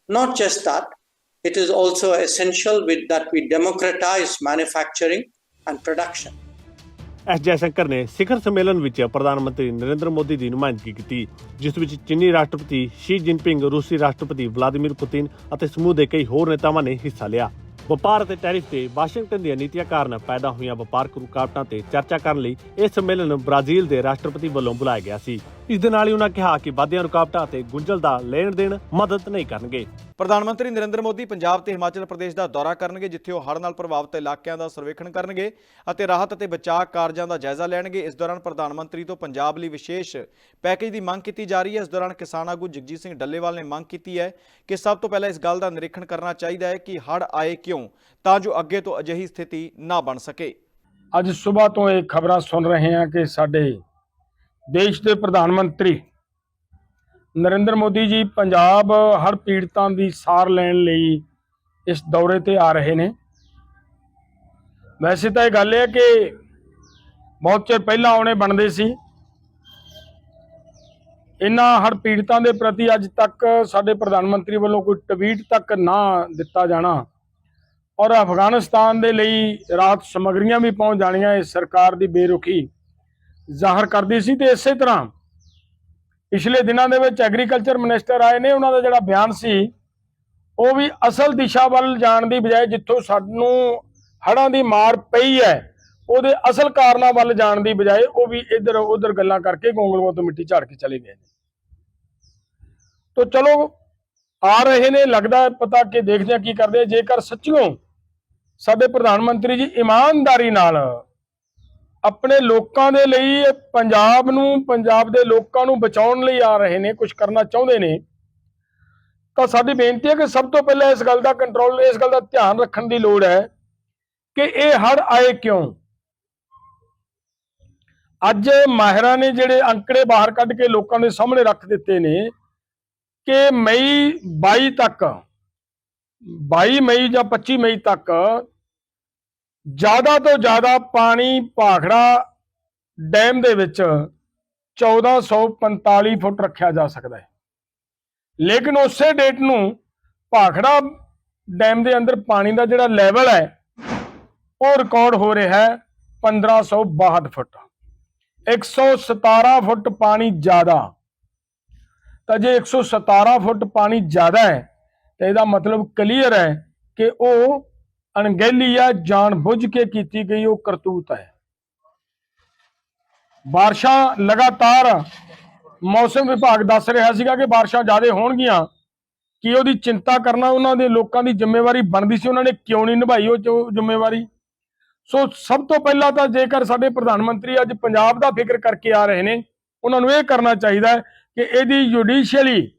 Not just that, it is also essential with, that we democratize manufacturing and production. S Jaishankar ਨੇ ਸਿਖਰ ਸੰਮੇਲਨ ਵਿੱਚ ਪ੍ਰਧਾਨ ਮੰਤਰੀ ਨਰਿੰਦਰ ਮੋਦੀ ਦੀ ਨੁਮਾਇੰਦਗੀ ਕੀਤੀ ਜਿਸ ਵਿੱਚ ਚੀਨੀ ਰਾਸ਼ਟਰਪਤੀ ਸ਼ੀ ਜਿਨਪਿੰਗ ਰੂਸੀ ਰਾਸ਼ਟਰਪਤੀ ਵਲਾਦੀਮੀਰ ਪੁਤਿਨ ਅਤੇ ਸਮੂਹ ਦੇ ਕਈ ਹੋਰ ਨੇਤਾਵਾਂ ਨੇ ਹਿੱਸਾ ਲਿਆ। ਵਪਾਰ ਅਤੇ ਟੈਰਿਫ ਤੇ ਵਾਸ਼ਿੰਗਟਨ ਦੀਆਂ ਨੀਤੀਆਂ ਕਾਰਨ ਪੈਦਾ ਹੋਈਆਂ ਵਪਾਰਕ ਰੁਕਾਵਟਾਂ ਤੇ ਚਰਚਾ ਕਰਨ ਲਈ ਇਹ ਸੰਮੇਲਨ ਬ੍ਰਾਜ਼ੀਲ ਦੇ ਰਾਸ਼ਟਰਪਤੀ ਵੱਲੋਂ ਬੁਲਾਇਆ ਗਿਆ ਸੀ। ਇਸ ਦੇ ਨਾਲ ਹੀ ਉਹਨਾਂ ਕਿਹਾ ਕਿ ਵਾਧੀਆਂ ਰੁਕਾਵਟਾਂ ਅਤੇ ਗੁੰਝਲਦਾਰ ਲੈਣ ਦੇਣ ਮਦਦ ਨਹੀਂ ਕਰਨਗੇ। ਪ੍ਰਧਾਨ ਮੰਤਰੀ ਨਰਿੰਦਰ ਮੋਦੀ ਪੰਜਾਬ ਤੇ ਹਿਮਾਚਲ ਪ੍ਰਦੇਸ਼ ਦਾ ਦੌਰਾ ਕਰਨਗੇ ਜਿੱਥੇ ਉਹ ਹੜ੍ਹ ਨਾਲ ਪ੍ਰਭਾਵਿਤ ਇਲਾਕਿਆਂ ਦਾ ਸਰਵੇਖਣ ਕਰਨਗੇ ਅਤੇ ਰਾਹਤ ਅਤੇ ਬਚਾਅ ਕਾਰਜਾਂ ਦਾ ਜਾਇਜ਼ਾ ਲੈਣਗੇ। ਇਸ ਦੌਰਾਨ ਪ੍ਰਧਾਨ ਮੰਤਰੀ ਤੋਂ ਪੰਜਾਬ ਲਈ ਵਿਸ਼ੇਸ਼ ਪੈਕੇਜ ਦੀ ਮੰਗ ਕੀਤੀ ਜਾ ਰਹੀ ਹੈ। ਇਸ ਦੌਰਾਨ ਕਿਸਾਨ ਆਗੂ ਜਗਜੀਤ ਸਿੰਘ ਡੱਲੇਵਾਲ ਨੇ ਮੰਗ ਕੀਤੀ ਹੈ ਕਿ ਸਭ ਤੋਂ ਪਹਿਲਾਂ ਇਸ ਗੱਲ ਦਾ ਨਿਰੀਖਣ ਕਰਨਾ ਚਾਹੀਦਾ ਹੈ ਕਿ ਹੜ੍ਹ ਆਏ ਕਿਉਂ ਤਾਂ ਜੋ ਅੱਗੇ ਤੋਂ ਅਜਿਹੀ ਸਥਿਤੀ ਨਾ ਬਣ ਸਕੇ। ਅੱਜ ਸਵੇਰ ਤੋਂ ਇਹ ਖਬਰਾਂ ਸੁਣ ਰਹੇ ਹਾਂ ਕਿ ਸਾਡੇ ਦੇਸ਼ ਦੇ ਪ੍ਰਧਾਨ ਮੰਤਰੀ ਨਰਿੰਦਰ ਮੋਦੀ ਜੀ ਪੰਜਾਬ ਹਰ ਪੀੜਤਾਂ ਦੀ ਸਾਰ ਲੈਣ ਲਈ ਇਸ ਦੌਰੇ ਤੇ ਆ ਰਹੇ ਨੇ। ਵੈਸੇ ਤਾਂ ਇਹ ਗੱਲ ਹੈ ਕਿ ਬਹੁਤ ਚਿਰ ਪਹਿਲਾਂ ਆਉਣੇ ਬਣਦੇ ਸੀ। ਇਹਨਾਂ ਹੜ੍ਹ ਪੀੜਤਾਂ ਦੇ ਪ੍ਰਤੀ ਅੱਜ ਤੱਕ ਸਾਡੇ ਪ੍ਰਧਾਨ ਮੰਤਰੀ ਵੱਲੋਂ ਕੋਈ ਟਵੀਟ ਤੱਕ ਨਾ ਦਿੱਤਾ ਜਾਣਾ ਔਰ ਅਫਗਾਨਿਸਤਾਨ ਦੇ ਲਈ ਰਾਹਤ ਸਮਗਰੀਆਂ ਵੀ ਪਹੁੰਚ ਜਾਣੀਆਂ ਇਸ ਸਰਕਾਰ ਦੀ ਬੇਰੁਖੀ ਜ਼ਾਹਰ ਕਰਦੀ ਸੀ ਤੇ ਇਸੇ ਤਰ੍ਹਾਂ ਪਿਛਲੇ ਦਿਨਾਂ ਦੇ ਵਿੱਚ ਐਗਰੀਕਲਚਰ ਮਿਨਿਸਟਰ ਆਏ ਨੇ, ਉਹਨਾਂ ਦਾ ਜਿਹੜਾ ਬਿਆਨ ਸੀ, ਉਹ ਵੀ ਅਸਲ ਦਿਸ਼ਾ ਵੱਲ ਜਾਣ ਦੀ ਬਜਾਏ ਜਿੱਥੋਂ ਸਾਨੂੰ ਹੜਾਂ ਦੀ ਮਾਰ ਪਈ ਹੈ, ਉਹਦੇ ਅਸਲ ਕਾਰਨਾਂ ਵੱਲ ਜਾਣ ਦੀ ਬਜਾਏ ਉਹ ਵੀ ਇੱਧਰ ਉੱਧਰ ਗੱਲਾਂ ਕਰਕੇ ਗੋਂਗਲੂਆਂ ਤੋਂ ਮਿੱਟੀ ਝਾੜ ਕੇ ਚਲੇ ਗਏ ਨੇ। ਤੋ ਚਲੋ, ਆ ਰਹੇ ਨੇ, ਲੱਗਦਾ ਪਤਾ ਕਿ ਦੇਖਦੇ ਆ ਕੀ ਕਰਦੇ ਜੇਕਰ ਸੱਚੀਓ ਸਾਡੇ ਪ੍ਰਧਾਨ ਮੰਤਰੀ ਜੀ ਇਮਾਨਦਾਰੀ ਨਾਲ ਆਪਣੇ ਲੋਕਾਂ ਦੇ ਲਈ ਪੰਜਾਬ ਨੂੰ, ਪੰਜਾਬ ਦੇ ਲੋਕਾਂ ਨੂੰ ਬਚਾਉਣ ਲਈ ਆ ਰਹੇ ਨੇ ਕੁਝ ਕਰਨਾ ਚਾਹੁੰਦੇ ਨੇ। ਤਾਂ ਸਾਡੀ ਬੇਨਤੀ ਹੈ ਕਿ ਸਭ ਤੋਂ ਪਹਿਲਾਂ ਇਸ ਗੱਲ ਦਾ ਕੰਟਰੋਲ ਇਸ ਗੱਲ ਦਾ ਧਿਆਨ ਰੱਖਣ ਦੀ ਲੋੜ ਹੈ ਕਿ ਇਹ ਹੜ ਆਏ ਕਿਉਂ? ਅੱਜ ਮਾਹਿਰਾਂ ਨੇ ਜਿਹੜੇ ਅੰਕੜੇ ਬਾਹਰ ਕੱਢ ਕੇ ਲੋਕਾਂ ਦੇ ਸਾਹਮਣੇ ਰੱਖ ਦਿੱਤੇ ਨੇ ਕਿ ਮਈ 22 ਤੱਕ 22 ਮਈ ਜਾਂ 25 ਮਈ ਤੱਕ ਜ਼ਿਆਦਾ ਤੋਂ ਜ਼ਿਆਦਾ ਪਾਣੀ ਭਾਖੜਾ ਡੈਮ ਦੇ ਵਿੱਚ 1445 ਫੁੱਟ ਰੱਖਿਆ ਜਾ ਸਕਦਾ ਹੈ। ਲੇਕਿਨ ਉਸੇ ਡੇਟ ਨੂੰ ਭਾਖੜਾ ਡੈਮ ਦੇ ਅੰਦਰ ਪਾਣੀ ਦਾ ਜਿਹੜਾ ਲੈਵਲ ਹੈ, ਉਹ ਰਿਕਾਰਡ ਹੋ ਰਿਹਾ ਹੈ 1562 ਫੁੱਟ। 117 ਫੁੱਟ ਪਾਣੀ ਜ਼ਿਆਦਾ। ਤਾਂ ਜੇ 117 ਫੁੱਟ ਪਾਣੀ ਜ਼ਿਆਦਾ ਹੈ, ਤਾਂ ਇਹਦਾ ਮਤਲਬ ਕਲੀਅਰ ਹੈ ਕਿ ਉਹ ਅਣਗਹਿਲੀ ਜਾਂ ਜਾਣਬੁੱਝ ਕੇ ਕੀਤੀ ਗਈ ਉਹ ਕਰਤੂਤ ਹੈ। ਬਾਰਿਸ਼ਾਂ ਲਗਾਤਾਰ ਮੌਸਮ ਵਿਭਾਗ ਦੱਸ ਰਿਹਾ ਸੀਗਾ ਕਿ ਬਾਰਿਸ਼ਾਂ ਜ਼ਿਆਦਾ ਹੋਣਗੀਆਂ। ਕਿ ਉਹਦੀ ਚਿੰਤਾ ਕਰਨਾ ਉਹਨਾਂ ਦੇ ਲੋਕਾਂ ਦੀ ਜ਼ਿੰਮੇਵਾਰੀ ਬਣਦੀ ਸੀ? ਉਹਨਾਂ ਨੇ ਕਿਉਂ ਨਹੀਂ ਨਿਭਾਈ ਉਹ ਜ਼ਿੰਮੇਵਾਰੀ? ਸੋ ਸਭ ਤੋਂ ਪਹਿਲਾਂ ਤਾਂ ਜੇਕਰ ਸਾਡੇ ਪ੍ਰਧਾਨ ਮੰਤਰੀ ਅੱਜ ਪੰਜਾਬ ਦਾ ਫਿਕਰ ਕਰਕੇ ਆ ਰਹੇ ਨੇ, ਉਹਨਾਂ ਨੂੰ ਇਹ ਕਰਨਾ ਚਾਹੀਦਾ ਕਿ ਇਹਦੀ ਜੁਡੀਸ਼ੀਅਲੀ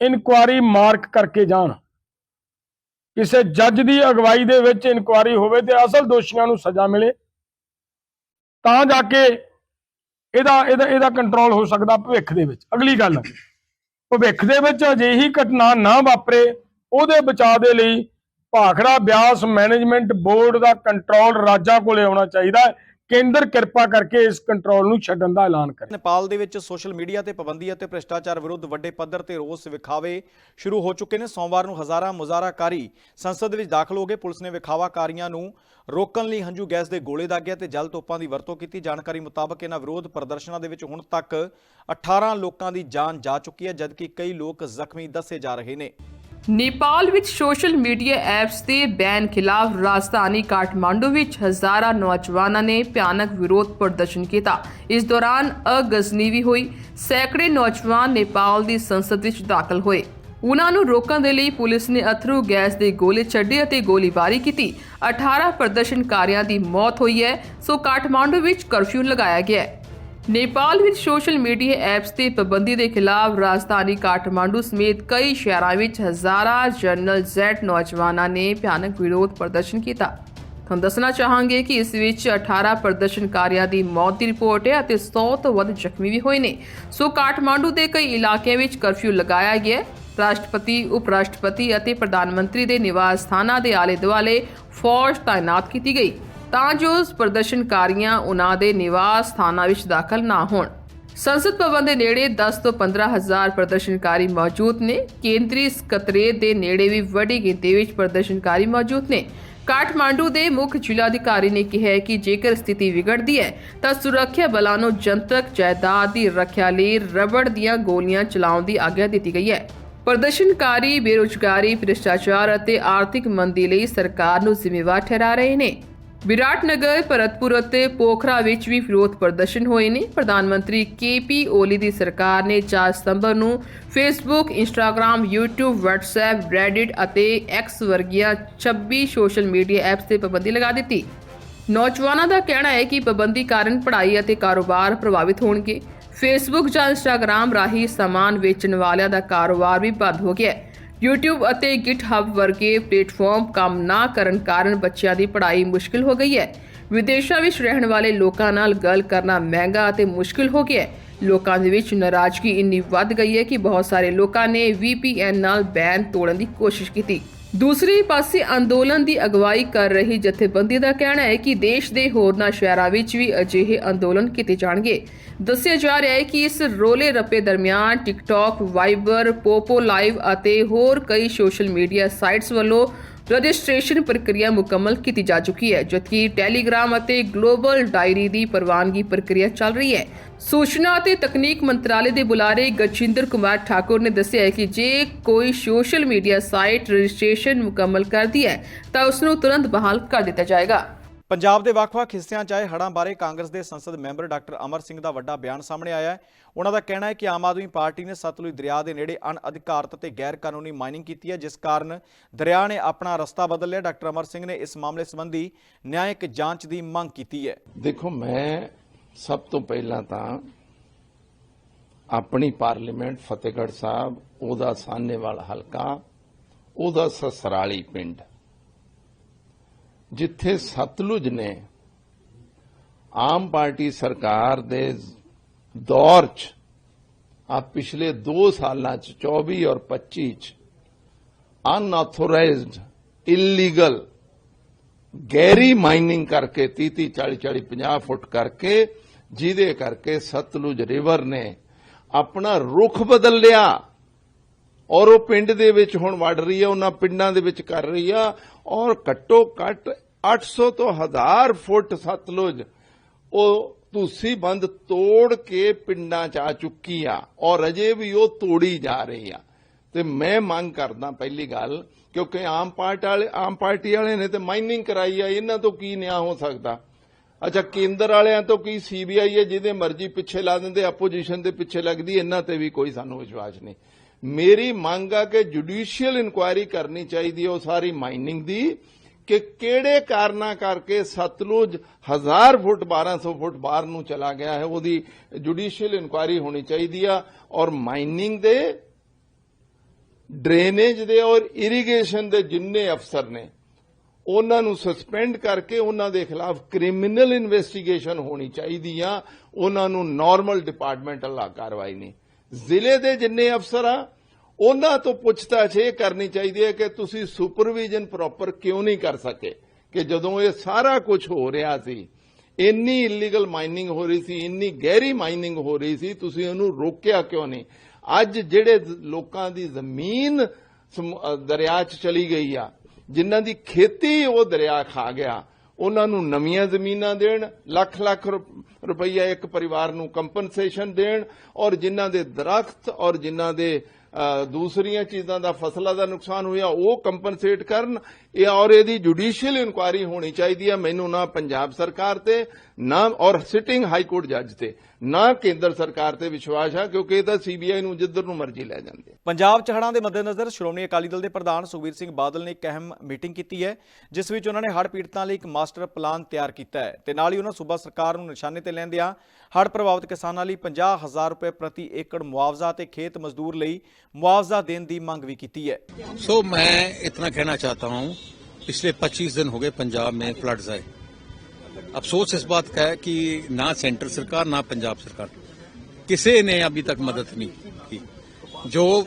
ਇਨਕੁਆਰੀ ਮਾਰਕ ਕਰਕੇ ਜਾਣ। ਕਿਸੇ ਜੱਜ ਦੀ ਅਗਵਾਈ ਦੇ ਵਿੱਚ ਇਨਕੁਆਰੀ ਹੋਵੇ ਤੇ ਅਸਲ ਦੋਸ਼ੀਆਂ ਨੂੰ ਸਜ਼ਾ ਮਿਲੇ, ਤਾਂ ਜਾ ਕੇ ਇਹਦਾ ਇਹਦਾ ਇਹਦਾ ਕੰਟਰੋਲ ਹੋ ਸਕਦਾ ਭਵਿੱਖ ਦੇ ਵਿੱਚ। ਅਗਲੀ ਗੱਲ, ਭਵਿੱਖ ਦੇ ਵਿੱਚ ਅਜਿਹੀ ਘਟਨਾ ਨਾ ਵਾਪਰੇ, ਉਹਦੇ ਬਚਾਅ ਦੇ ਲਈ ਭਾਖੜਾ ਬਿਆਸ ਮੈਨੇਜਮੈਂਟ ਬੋਰਡ ਦਾ ਕੰਟਰੋਲ ਰਾਜਾਂ ਕੋਲੇ ਆਉਣਾ ਚਾਹੀਦਾ ਹੈ। ਕੇਂਦਰ ਕਿਰਪਾ ਕਰਕੇ ਇਸ ਕੰਟਰੋਲ ਨੂੰ ਛੱਡਣ ਦਾ ਐਲਾਨ ਕਰੇ। ਨੇਪਾਲ ਦੇ ਵਿੱਚ ਸੋਸ਼ਲ ਮੀਡੀਆ ਤੇ ਪਾਬੰਦੀ ਅਤੇ ਭ੍ਰਿਸ਼ਟਾਚਾਰ ਵਿਰੁੱਧ ਵੱਡੇ ਪੱਧਰ ਤੇ ਰੋਸ ਵਿਖਾਵੇ ਸ਼ੁਰੂ ਹੋ ਚੁੱਕੇ ਨੇ। ਸੋਮਵਾਰ ਨੂੰ ਹਜ਼ਾਰਾਂ ਮੁਜ਼ਾਹਰਾਕਾਰੀ ਸੰਸਦ ਵਿੱਚ ਦਾਖਲ ਹੋ ਗਏ। ਪੁਲਿਸ ਨੇ ਵਿਖਾਵਾਕਾਰੀਆਂ ਨੂੰ ਰੋਕਣ ਲਈ ਹੰਝੂ ਗੈਸ ਦੇ ਗੋਲੇ ਦਾਗੇ ਅਤੇ ਜਲ ਤੋਪਾਂ ਦੀ ਵਰਤੋਂ ਕੀਤੀ। ਜਾਣਕਾਰੀ ਮੁਤਾਬਕ ਇਹਨਾਂ ਵਿਰੋਧ ਪ੍ਰਦਰਸ਼ਨਾਂ ਦੇ ਵਿੱਚ ਹੁਣ ਤੱਕ 18 ਲੋਕਾਂ ਦੀ ਜਾਨ ਜਾ ਚੁੱਕੀ ਹੈ, ਜਦਕਿ ਕਈ ਲੋਕ ਜ਼ਖਮੀ ਦੱਸੇ ਜਾ ਰਹੇ ਨੇ। ਨੇਪਾਲ ਵਿੱਚ ਸੋਸ਼ਲ ਮੀਡੀਆ ਐਪਸ ਦੇ ਬੈਨ ਖਿਲਾਫ ਰਾਜਧਾਨੀ ਕਾਠਮਾਂਡੂ ਵਿੱਚ ਹਜ਼ਾਰਾਂ ਨੌਜਵਾਨਾਂ ਨੇ ਭਿਆਨਕ ਵਿਰੋਧ ਪ੍ਰਦਰਸ਼ਨ ਕੀਤਾ। ਇਸ ਦੌਰਾਨ ਅਗਜ਼ਨੀਵੀ ਹੋਈ। ਸੈਂਕੜੇ ਨੌਜਵਾਨ ਨੇਪਾਲ ਦੀ ਸੰਸਦ ਵਿੱਚ ਦਾਖਲ ਹੋਏ। ਉਹਨਾਂ ਨੂੰ ਰੋਕਣ ਦੇ ਲਈ ਪੁਲਿਸ ਨੇ ਅਥਰੂ ਗੈਸ ਦੇ ਗੋਲੇ ਛੱਡੇ ਅਤੇ ਗੋਲੀਬਾਰੀ ਕੀਤੀ। 18 ਪ੍ਰਦਰਸ਼ਨਕਾਰੀਆਂ ਦੀ ਮੌਤ ਹੋਈ ਹੈ, ਸੋ ਕਾਠਮਾਂਡੂ ਵਿੱਚ ਕਰਫਿਊ ਲਗਾਇਆ ਗਿਆ ਹੈ। ਨੇਪਾਲ ਵਿੱਚ ਸੋਸ਼ਲ ਮੀਡੀਆ ਐਪਸ ਤੇ ਪਾਬੰਦੀ ਦੇ ਖਿਲਾਫ ਰਾਜਧਾਨੀ ਕਾਠਮਾਂਡੂ ਸਮੇਤ ਕਈ ਸ਼ਹਿਰਾਂ ਵਿੱਚ ਹਜ਼ਾਰਾਂ ਜਨਰਲ ਜ਼ੈਡ ਨੌਜਵਾਨਾਂ ਨੇ ਭਿਆਨਕ ਵਿਰੋਧ ਪ੍ਰਦਰਸ਼ਨ ਕੀਤਾ। ਤੁਹਾਨੂੰ ਦੱਸਣਾ ਚਾਹਾਂਗੇ ਕਿ ਇਸ ਵਿੱਚ 18 ਪ੍ਰਦਰਸ਼ਨਕਾਰੀਆਂ ਦੀ ਮੌਤ ਦੀ ਰਿਪੋਰਟ ਹੈ ਅਤੇ 100 ਤੋਂ ਵੱਧ ਜ਼ਖਮੀ ਵੀ ਹੋਏ ਨੇ। ਸੋ ਕਾਠਮਾਂਡੂ ਦੇ ਕਈ ਇਲਾਕਿਆਂ ਵਿੱਚ ਕਰਫਿਊ ਲਗਾਇਆ ਗਿਆ ਹੈ। ਰਾਸ਼ਟਰਪਤੀ ਉਪ ਰਾਸ਼ਟਰਪਤੀ ਅਤੇ ਪ੍ਰਧਾਨ ਮੰਤਰੀ ਦੇ ਨਿਵਾਸ ਸਥਾਨਾਂ ਦੇ ਆਲੇ ਦੁਆਲੇ ਫੌਜ ਤਾਇਨਾਤ ਕੀਤੀ ਗਈ। ਤਾਂ ਜੋ ਪ੍ਰਦਰਸ਼ਨਕਾਰੀਆਂ ਉਹਨਾਂ ਦੇ ਨਿਵਾਸ ਸਥਾਨਾਂ ਵਿੱਚ ਦਾਖਲ ਨਾ ਹੋਣ। ਸੰਸਦ ਭਵਨ ਦੇ ਨੇੜੇ 10 ਤੋਂ 15 ਪ੍ਰਦਰਸ਼ਨਕਾਰੀ ਮੌਜੂਦ ਨੇ। ਕੇਂਦਰੀ ਸਕੱਤਰੇਤ ਦੇ ਨੇੜੇ ਵੀ ਵੱਡੀ ਗਿਣਤੀ ਵਿੱਚ ਪ੍ਰਦਰਸ਼ਨਕਾਰੀ ਮੌਜੂਦ ਨੇ। ਕਾਠਮਾਂਡੂ ਦੇ ਮੁੱਖ ਜ਼ਿਲ੍ਹਾ ਅਧਿਕਾਰੀ ਨੇ ਕਿਹਾ ਕਿ ਜੇਕਰ ਸਥਿਤੀ ਵਿਗੜਦੀ ਹੈ, ਤਾਂ ਸੁਰੱਖਿਆ ਬਲਾਂ ਨੂੰ ਜਨਤਕ ਜਾਇਦਾਦ ਦੀ ਰੱਖਿਆ ਲਈ ਰਬੜ ਦੀਆਂ ਗੋਲੀਆਂ ਚਲਾਉਣ ਦੀ ਆਗਿਆ ਦਿੱਤੀ ਗਈ ਹੈ। ਪ੍ਰਦਰਸ਼ਨਕਾਰੀ, ਬੇਰੁਜ਼ਗਾਰੀ, ਭ੍ਰਿਸ਼ਟਾਚਾਰ ਅਤੇ ਆਰਥਿਕ ਮੰਦੀ ਲਈ ਸਰਕਾਰ ਨੂੰ ਜ਼ਿੰਮੇਵਾਰ ਠਹਿਰਾ ਰਹੇ ਨੇ। ਵਿਰਾਟਨਗਰ, ਭਰਤਪੁਰ ਅਤੇ ਪੋਖਰਾ ਵਿੱਚ ਵੀ ਵਿਰੋਧ ਪ੍ਰਦਰਸ਼ਨ ਹੋਏ ਨੇ। ਪ੍ਰਧਾਨ ਮੰਤਰੀ ਕੇਪੀ ਓਲੀ ਦੀ ਸਰਕਾਰ ਨੇ 4 ਸਤੰਬਰ ਨੂੰ Facebook Instagram YouTube WhatsApp Reddit ਅਤੇ X ਵਰਗੀਆਂ 26 ਸੋਸ਼ਲ ਮੀਡੀਆ ਐਪਸ ਤੇ ਪਾਬੰਦੀ ਲਗਾ ਦਿੱਤੀ। ਨੌਜਵਾਨਾਂ ਦਾ ਕਹਿਣਾ ਹੈ ਕਿ ਪਾਬੰਦੀ ਕਾਰਨ ਪੜ੍ਹਾਈ ਅਤੇ ਕਾਰੋਬਾਰ ਪ੍ਰਭਾਵਿਤ ਹੋਣਗੇ। ਫੇਸਬੁੱਕ ਜਾਂ ਇੰਸਟਾਗ੍ਰam ਰਾਹੀਂ ਸਮਾਨ ਵੇਚਣ ਵਾਲਿਆਂ ਦਾ ਕਾਰੋਬਾਰ ਵੀ ਬੰਦ ਹੋ ਗਿਆ ਹੈ। YouTube ਅਤੇ GitHub ਵਰਗੇ ਪਲੇਟਫਾਰਮ ਕੰਮ ਨਾ ਕਰਨ ਕਾਰਨ ਬੱਚਿਆਂ ਦੀ ਪੜ੍ਹਾਈ ਮੁਸ਼ਕਿਲ ਹੋ ਗਈ ਹੈ। ਵਿਦੇਸ਼ਾਂ ਵਿੱਚ ਰਹਿਣ ਵਾਲੇ ਲੋਕਾਂ ਨਾਲ ਗੱਲ ਕਰਨਾ ਮਹਿੰਗਾ ਅਤੇ ਮੁਸ਼ਕਿਲ ਹੋ ਗਿਆ ਹੈ। ਲੋਕਾਂ ਦੇ ਵਿੱਚ ਨਾਰਾਜ਼ਗੀ ਇੰਨੀ ਵੱਧ ਗਈ ਹੈ ਕਿ ਬਹੁਤ ਸਾਰੇ ਲੋਕਾਂ ਨੇ VPN ਨਾਲ ਬੈਨ ਤੋੜਨ ਦੀ ਕੋਸ਼ਿਸ਼ ਕੀਤੀ। ਦੂਸਰੇ ਪਾਸੇ ਅੰਦੋਲਨ ਦੀ ਅਗਵਾਈ ਕਰ ਰਹੀ ਜਥੇਬੰਦੀ ਦਾ ਕਹਿਣਾ ਹੈ ਕਿ ਦੇਸ਼ ਦੇ ਹੋਰਨਾਂ ਸ਼ਹਿਰਾਂ ਵਿੱਚ ਵੀ ਅਜਿਹੇ ਅੰਦੋਲਨ ਕੀਤੇ ਜਾਣਗੇ। ਦੱਸਿਆ ਜਾ ਰਿਹਾ ਹੈ ਕਿ ਇਸ ਰੋਲੇ ਰੱਪੇ ਦਰਮਿਆਨ ਟਿਕਟੌਕ ਵਾਈਬਰ ਪੋਪੋ ਲਾਈਵ ਅਤੇ ਹੋਰ ਕਈ ਸੋਸ਼ਲ ਮੀਡੀਆ ਸਾਈਟਸ ਵੱਲੋਂ ਰਜਿਸਟ੍ਰੇਸ਼ਨ ਪ੍ਰਕਿਰਿਆ ਮੁਕੰਮਲ ਕੀਤੀ ਜਾ ਚੁੱਕੀ ਹੈ, ਜਦਕਿ ਟੈਲੀਗ੍ਰਾਮ ਅਤੇ ਗਲੋਬਲ ਡਾਇਰੀ ਦੀ ਪ੍ਰਵਾਨਗੀ ਪ੍ਰਕਿਰਿਆ ਚੱਲ ਰਹੀ ਹੈ। ਸੂਚਨਾ ਅਤੇ ਤਕਨੀਕ ਮੰਤਰਾਲੇ ਦੇ ਬੁਲਾਰੇ ਗਜਿੰਦਰ ਕੁਮਾਰ ਠਾਕੁਰ ਨੇ ਦੱਸਿਆ ਹੈ ਕਿ ਜੇ ਕੋਈ ਸੋਸ਼ਲ ਮੀਡੀਆ ਸਾਈਟ ਰਜਿਸਟ੍ਰੇਸ਼ਨ ਮੁਕੰਮਲ ਕਰਦੀ ਹੈ, ਤਾਂ ਉਸ ਨੂੰ ਤੁਰੰਤ ਬਹਾਲ ਕਰ ਦਿੱਤਾ ਜਾਏਗਾ। ਪੰਜਾਬ ਦੇ ਵੱਖ-ਵੱਖ ਹਿੱਸਿਆਂ 'ਚ ਆਏ ਹੜ੍ਹਾਂ ਬਾਰੇ ਕਾਂਗਰਸ ਦੇ ਸੰਸਦ ਮੈਂਬਰ ਡਾਕਟਰ ਅਮਰ ਸਿੰਘ ਦਾ ਵੱਡਾ ਬਿਆਨ ਸਾਹਮਣੇ ਆਇਆ ਹੈ। ਉਹਨਾਂ ਦਾ ਕਹਿਣਾ ਹੈ ਕਿ ਆਮ ਆਦਮੀ ਪਾਰਟੀ ਨੇ ਸਤਲੁਜ ਦਰਿਆ ਦੇ ਨੇੜੇ ਅਣਅਧਿਕਾਰਤ ਤੇ ਗੈਰ ਕਾਨੂੰਨੀ ਮਾਈਨਿੰਗ ਕੀਤੀ ਹੈ, ਜਿਸ ਕਾਰਨ ਦਰਿਆ ਨੇ ਆਪਣਾ ਰਸਤਾ ਬਦਲ ਲਿਆ ਡਾਕਟਰ ਅਮਰ ਸਿੰਘ ਨੇ ਇਸ ਮਾਮਲੇ ਸੰਬੰਧੀ ਨਿਆਂਇਕ ਜਾਂਚ ਦੀ ਮੰਗ ਕੀਤੀ ਹੈ। ਦੇਖੋ, ਮੈਂ ਸਭ ਤੋਂ ਪਹਿਲਾਂ ਤਾਂ ਆਪਣੀ ਪਾਰਲੀਮੈਂਟ ਫਤਿਹਗੜ੍ਹ ਸਾਹਿਬ, ਉਹਦਾ ਸਾਹਨੇਵਾਲ ਹਲਕਾ, ਉਹਦਾ ਸਸਰਾਲੀ ਪਿੰਡ ਜਿੱਥੇ ਸਤਲੁਜ ਨੇ ਆਮ ਪਾਰਟੀ ਸਰਕਾਰ ਦੇ ਦੌਰ 'ਚ ਆ ਪਿਛਲੇ 2 ਸਾਲਾਂ 'ਚ 24 ਔਰ 25 'ਚ ਅਨਆਥੋਰਾਈਜ਼ਡ ਇਲੀਗਲ ਗੈਰੀ ਮਾਈਨਿੰਗ ਕਰਕੇ 30 30 40 40 50 ਫੁੱਟ ਕਰਕੇ ਜਿਹਦੇ ਕਰਕੇ ਸਤਲੁਜ ਰਿਵਰ ਨੇ ਆਪਣਾ ਰੁਖ ਬਦਲ ਲਿਆ। ਔਰ ਉਹ ਪਿੰਡ ਦੇ ਵਿੱਚ ਹੁਣ ਵੜ ਰਹੀ ਹੈ, ਉਹਨਾਂ ਪਿੰਡਾਂ ਦੇ ਵਿੱਚ ਕਰ ਰਹੀ ਆ, ਔਰ ਘੱਟੋ ਘੱਟ 800 ਤੋਂ 1000 ਫੁੱਟ ਸਤਲੁਜ ਉਹ ਤੁਸੀਂ ਬੰਦ ਤੋੜ ਕੇ ਪਿੰਡਾਂ ਚ ਆ ਚੁੱਕੀ ਆ, ਔਰ ਅਜੇ ਵੀ ਉਹ ਤੋੜੀ ਜਾ ਰਹੀ ਆ। ਤੇ ਮੈਂ ਮੰਗ ਕਰਦਾ ਪਹਿਲੀ ਗੱਲ, ਕਿਉਂਕਿ ਆਮ ਪਾਰਟੀ ਵਾਲੇ, ਆਮ ਪਾਰਟੀ ਵਾਲੇ ਨੇ ਤੇ ਮਾਈਨਿੰਗ ਕਰਾਈ ਆ, ਇਹਨਾਂ ਤੋਂ ਕੀ ਨਿਆਂ ਹੋ ਸਕਦਾ? ਅੱਛਾ, ਕੇਂਦਰ ਵਾਲਿਆਂ ਤੋਂ ਕੀ ਸੀਬੀਆਈ ਹੈ ਜਿਹਦੇ ਮਰਜ਼ੀ ਪਿੱਛੇ ਲਾ ਦਿੰਦੇ, ਆਪੋਜੀਸ਼ਨ ਦੇ ਪਿੱਛੇ ਲੱਗਦੀ, ਇਹਨਾਂ ਤੇ ਵੀ ਕੋਈ ਸਾਨੂੰ ਵਿਸ਼ਵਾਸ ਨਹੀਂ। ਮੇਰੀ ਮੰਗ ਆ ਕਿ ਜੁਡੀਸ਼ੀਅਲ ਇਨਕੁਆਇਰੀ ਕਰਨੀ ਚਾਹੀਦੀ ਹੈ, ਉਹ ਸਾਰੀ ਮਾਈਨਿੰਗ ਦੀ, ਕਿ ਕਿਹੜੇ ਕਾਰਨਾਂ ਕਰਕੇ ਸਤਲੁਜ 1000 ਫੁੱਟ 1200 ਫੁੱਟ ਬਾਹਰ ਨੂੰ ਚਲਾ ਗਿਆ ਹੈ, ਉਹਦੀ ਜੁਡੀਸ਼ੀਅਲ ਇਨਕੁਆਇਰੀ ਹੋਣੀ ਚਾਹੀਦੀ ਆ। ਔਰ ਮਾਈਨਿੰਗ ਦੇ ਡਰੇਨੇਜ ਦੇ ਔਰ ਇਰੀਗੇਸ਼ਨ ਦੇ ਜਿੰਨੇ ਅਫਸਰ ਨੇ, ਉਹਨਾਂ ਨੂੰ ਸਸਪੈਂਡ ਕਰਕੇ ਉਹਨਾਂ ਦੇ ਖਿਲਾਫ ਕ੍ਰਿਮੀਨਲ ਇਨਵੈਸਟੀਗੇਸ਼ਨ ਹੋਣੀ ਚਾਹੀਦੀ ਆ। ਉਹਨਾਂ ਨੂੰ ਨਾਰਮਲ ਡਿਪਾਰਟਮੈਂਟਲ ਕਾਰਵਾਈ ਨਹੀਂ। ਜ਼ਿਲ੍ਹੇ ਦੇ ਜਿੰਨੇ ਅਫਸਰ ਆ, ਉਹਨਾਂ ਤੋਂ ਪੁੱਛਤਾਛ ਇਹ ਕਰਨੀ ਚਾਹੀਦੀ ਹੈ ਕਿ ਤੁਸੀਂ ਸੁਪਰਵੀਜ਼ਨ ਪ੍ਰੋਪਰ ਕਿਉਂ ਨਹੀਂ ਕਰ ਸਕੇ? ਕਿ ਜਦੋਂ ਇਹ ਸਾਰਾ ਕੁਝ ਹੋ ਰਿਹਾ ਸੀ, ਇੰਨੀ ਇਲੀਗਲ ਮਾਈਨਿੰਗ ਹੋ ਰਹੀ ਸੀ, ਇੰਨੀ ਗਹਿਰੀ ਮਾਈਨਿੰਗ ਹੋ ਰਹੀ ਸੀ, ਤੁਸੀਂ ਉਹਨੂੰ ਰੋਕਿਆ ਕਿਉਂ ਨਹੀਂ? ਅੱਜ ਜਿਹੜੇ ਲੋਕਾਂ ਦੀ ਜ਼ਮੀਨ ਦਰਿਆ 'ਚ ਚਲੀ ਗਈ ਆ, ਜਿਨ੍ਹਾਂ ਦੀ ਖੇਤੀ ਉਹ ਦਰਿਆ ਖਾ ਗਿਆ ਉਹਨਾਂ ਨੂੰ ਨਵੀਆਂ ਜ਼ਮੀਨਾਂ ਦੇਣ, ਲੱਖ ਲੱਖ ਰੁਪਈਆ ਇੱਕ ਪਰਿਵਾਰ ਨੂੰ ਕੰਪਨਸੇਸ਼ਨ ਦੇਣ ਔਰ ਜਿਨ੍ਹਾਂ ਦੇ ਦਰਖਤ ਔਰ ਜਿਨ੍ਹਾਂ ਦੇ ਦੂਸਰੀਆਂ ਚੀਜ਼ਾਂ ਦਾ ਫਸਲਾਂ ਦਾ ਨੁਕਸਾਨ ਹੋਇਆ, ਉਹ ਕੰਪਨਸੇਟ ਕਰਨ। ਇਹ ਔਰ ਇਹਦੀ ਜੁਡੀਸ਼ੀਅਲ ਇਨਕੁਆਇਰੀ ਹੋਣੀ ਚਾਹੀਦੀ ਹੈ। ਮੈਨੂੰ ਨਾ ਪੰਜਾਬ ਸਰਕਾਰ ਤੇ ਨਾ ਔਰ ਸਿਟਿੰਗ ਹਾਈ ਕੋਰਟ ਜੱਜ ਤੇ ਨਾ ਕੇਂਦਰ ਸਰਕਾਰ ਤੇ ਵਿਸ਼ਵਾਸ ਆ ਕਿਉਂਕਿ ਇਹ ਤਾਂ ਸੀਬੀਆਈ ਨੂੰ ਜਿੱਧਰ ਨੂੰ ਮਰਜ਼ੀ ਲੈ ਜਾਂਦੇ ਪੰਜਾਬ ਚੜਾਂ ਦੇ ਮੱਦੇਨਜ਼ਰ ਸ਼੍ਰੋਮਣੀ ਅਕਾਲੀ ਦਲ ਦੇ ਪ੍ਰਧਾਨ ਸੁਖਬੀਰ ਸਿੰਘ ਬਾਦਲ ਨੇ ਇੱਕ ਅਹਿਮ ਮੀਟਿੰਗ ਕੀਤੀ ਹੈ ਜਿਸ ਵਿੱਚ ਉਹਨਾਂ ਨੇ ਹੜ੍ਹ ਪੀੜਤਾਂ ਲਈ ਇੱਕ ਮਾਸਟਰ ਪਲਾਨ ਤਿਆਰ ਕੀਤਾ ਹੈ ਤੇ ਨਾਲ ਹੀ ਉਹਨਾਂ ਸੂਬਾ ਸਰਕਾਰ ਨੂੰ ਨਿਸ਼ਾਨੇ ਤੇ ਲੈਂਦਿਆਂ ਹੜ੍ਹ ਪ੍ਰਭਾਵਿਤ ਕਿਸਾਨਾਂ ਲਈ 50000 ਰੁਪਏ ਪ੍ਰਤੀ ਏਕੜ ਮੁਆਵਜ਼ਾ ਤੇ ਖੇਤ ਮਜ਼ਦੂਰ ਲਈ ਮੁਆਵਜ਼ਾ ਦੇਣ ਦੀ ਮੰਗ ਵੀ ਕੀਤੀ ਹੈ। ਸੋ ਮੈਂ ਇਤਨਾ ਕਹਿਣਾ ਚਾਹਤਾ ਹਾਂ ਪਿਛਲੇ 25 ਦਿਨ ਹੋ ਗਏ ਪੰਜਾਬ ਮੇਂ ਫਲੱਡਸ ਆਏ। अफसोस इस बात का है कि ना सेंटर सरकार, ना पंजाब सरकार। किसी ने अभी तक मदद नहीं की? जो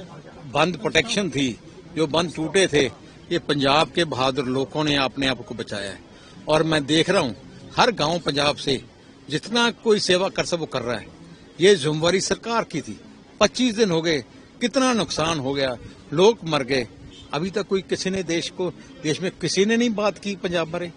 बंद प्रोटेक्शन थी, जो बंद टूटे थे, ये पंजाब के बहादुर लोगों ने अपने आप को बचाया है। और मैं देख रहा हूँ, हर गाँव पंजाब से जितना कोई सेवा कर सब वो कर रहा है। ये जुम्मेवारी सरकार की थी। 25 दिन हो गए, कितना नुकसान हो गया, लोग मर गए। अभी तक कोई किसी ने देश को, देश में किसी ने नहीं बात की पंजाब बारे?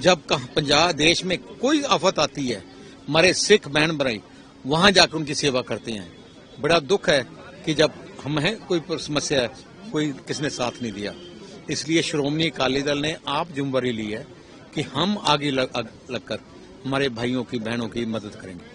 जब कहा पंजाब देश में कोई आफत आती है हमारे सिख बहन भाई वहाँ जाकर उनकी सेवा करते हैं। बड़ा दुख है कि जब हम हैं कोई समस्या है कोई किसने साथ नहीं दिया। इसलिए श्रोमणी अकाली दल ने आप जिम्मेवारी ली है कि हम आगे लग, लगकर हमारे भाइयों की बहनों की मदद करेंगे।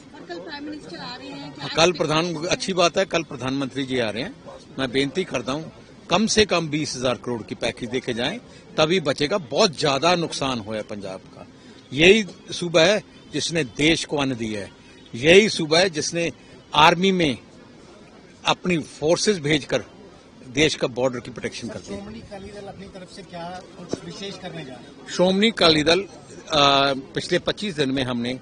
हैं कल प्रधान अच्छी बात है कल प्रधानमंत्री जी आ रहे हैं। मैं बेनती करता हूँ कम से कम बीस हज़ार करोड़ की पैकेज देके जाएँ तभी बचेगा। बहुत ज़्यादा नुकसान हुआ है पंजाब का। यही सूबा है जिसने देश को अन्न दिया है। यही सूबा है जिसने आर्मी में अपनी फोर्सेस भेजकर देश का बॉर्डर की प्रोटेक्शन करती है श्रोमणी अकाली दल अपनी तरफ़ से क्या कुछ विशेष करने जा रहा है? श्रोमणी अकाली दल पिछले 25 दिन में हमने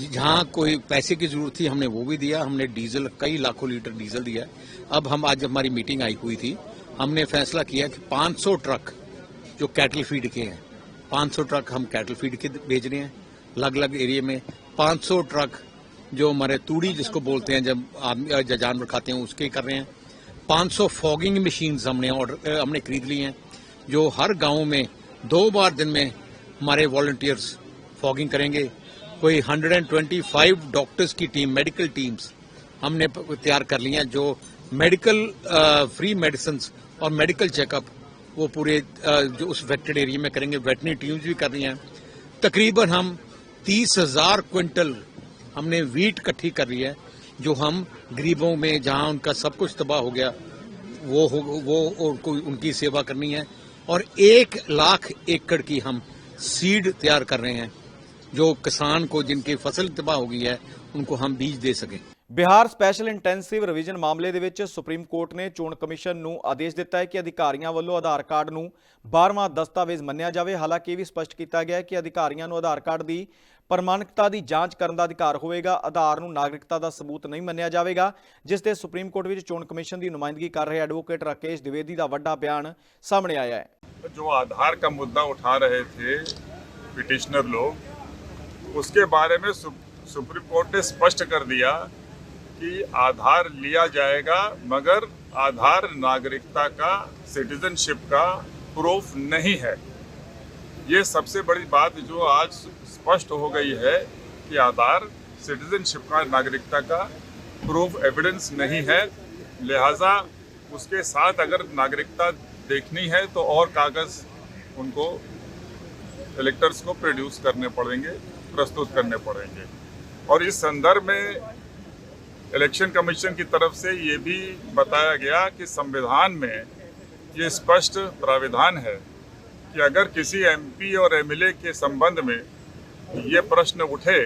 जहाँ कोई पैसे की ज़रूरत थी हमने वो भी दिया। हमने डीजल कई लाखों लीटर डीजल दिया। अब हम आज हमारी मीटिंग आई हुई थी। हमने फैसला किया कि 500 ट्रक जो कैटल फ़ीड के हैं 500 ट्रक हम कैटल फ़ीड के भेज रहे हैं। अलग अलग एरिया में 500 ट्रक जो हमारे तूड़ी जिसको बोलते हैं, जब आदमी- जानवर खाते हैं, उसके कर रहे हैं। 500 फॉगिंग मशीन हमने ऑर्डर हमने खरीद ली हैं, जो हर गाँव में दो बार दिन में हमारे वॉलंटियर्स फॉगिंग करेंगे। कोई 125 डॉक्टर्स की टीम मेडिकल टीम्स हमने तैयार कर ली हैं, जो मेडिकल फ्री मेडिसिन और मेडिकल चेकअप वो पूरे जो उस वेक्टेड एरिया में करेंगे वेटनरी टीम्स भी कर रही हैं। तकरीबन हम तीस हज़ार क्विंटल हमने वीट इकट्ठी कर ली है, जो हम गरीबों में, जहाँ उनका सब कुछ तबाह हो गया, वो हो, वो उनको उनकी सेवा करनी है। और एक लाख एकड़ की हम सीड तैयार कर रहे हैं, जो किसान को, जिनकी फ़सल तबाह हो गई है, उनको हम बीज दे सकें। ਬਿਹਾਰ ਸਪੈਸ਼ਲ ਇੰਟੈਂਸਿਵ ਰਿਵੀਜ਼ਨ ਮਾਮਲੇ ਦੇ ਵਿੱਚ ਸੁਪਰੀਮ ਕੋਰਟ ਨੇ ਚੋਣ ਕਮਿਸ਼ਨ ਨੂੰ ਆਦੇਸ਼ ਦਿੱਤਾ ਹੈ ਕਿ ਅਧਿਕਾਰੀਆਂ ਵੱਲੋਂ ਆਧਾਰ ਕਾਰਡ ਨੂੰ 12ਵਾਂ ਦਸਤਾਵੇਜ਼ ਮੰਨਿਆ ਜਾਵੇ ਹਾਲਾਂਕਿ ਇਹ ਵੀ ਸਪਸ਼ਟ ਕੀਤਾ ਗਿਆ ਹੈ ਕਿ ਅਧਿਕਾਰੀਆਂ ਨੂੰ ਆਧਾਰ ਕਾਰਡ ਦੀ ਪ੍ਰਮਾਣਿਕਤਾ ਦੀ ਜਾਂਚ ਕਰਨ ਦਾ ਅਧਿਕਾਰ ਹੋਵੇਗਾ ਆਧਾਰ ਨੂੰ ਨਾਗਰਿਕਤਾ ਦਾ ਸਬੂਤ ਨਹੀਂ ਮੰਨਿਆ ਜਾਵੇਗਾ ਜਿਸ ਤੇ ਸੁਪਰੀਮ ਕੋਰਟ ਵਿੱਚ ਚੋਣ ਕਮਿਸ਼ਨ ਦੀ ਨੁਮਾਇੰਦਗੀ ਕਰ ਰਹੇ ਐਡਵੋਕੇਟ ਰਾਕੇਸ਼ ਦਿਵੇਦੀ ਦਾ ਵੱਡਾ ਬਿਆਨ ਸਾਹਮਣੇ ਆਇਆ ਹੈ जो आधार का मुद्दा उठा रहे थे पिटिशनर लोग उसके बारे में सु, सुप्रीम कोर्ट ने स्पष्ट कर दिया कि आधार लिया जाएगा, मगर आधार नागरिकता का, सिटीजनशिप का प्रूफ नहीं है। ये सबसे बड़ी बात जो आज स्पष्ट हो गई है कि आधार सिटीजनशिप का, नागरिकता का प्रूफ एविडेंस नहीं है। लिहाजा उसके साथ अगर नागरिकता देखनी है तो और कागज़ उनको इलेक्टर्स को प्रोड्यूस करने पड़ेंगे, प्रस्तुत करने पड़ेंगे। और इस संदर्भ में इलेक्शन कमीशन की तरफ़ से ये भी बताया गया कि संविधान में ये स्पष्ट प्राविधान है कि अगर किसी एमपी और एमएलए के संबंध में ये प्रश्न उठे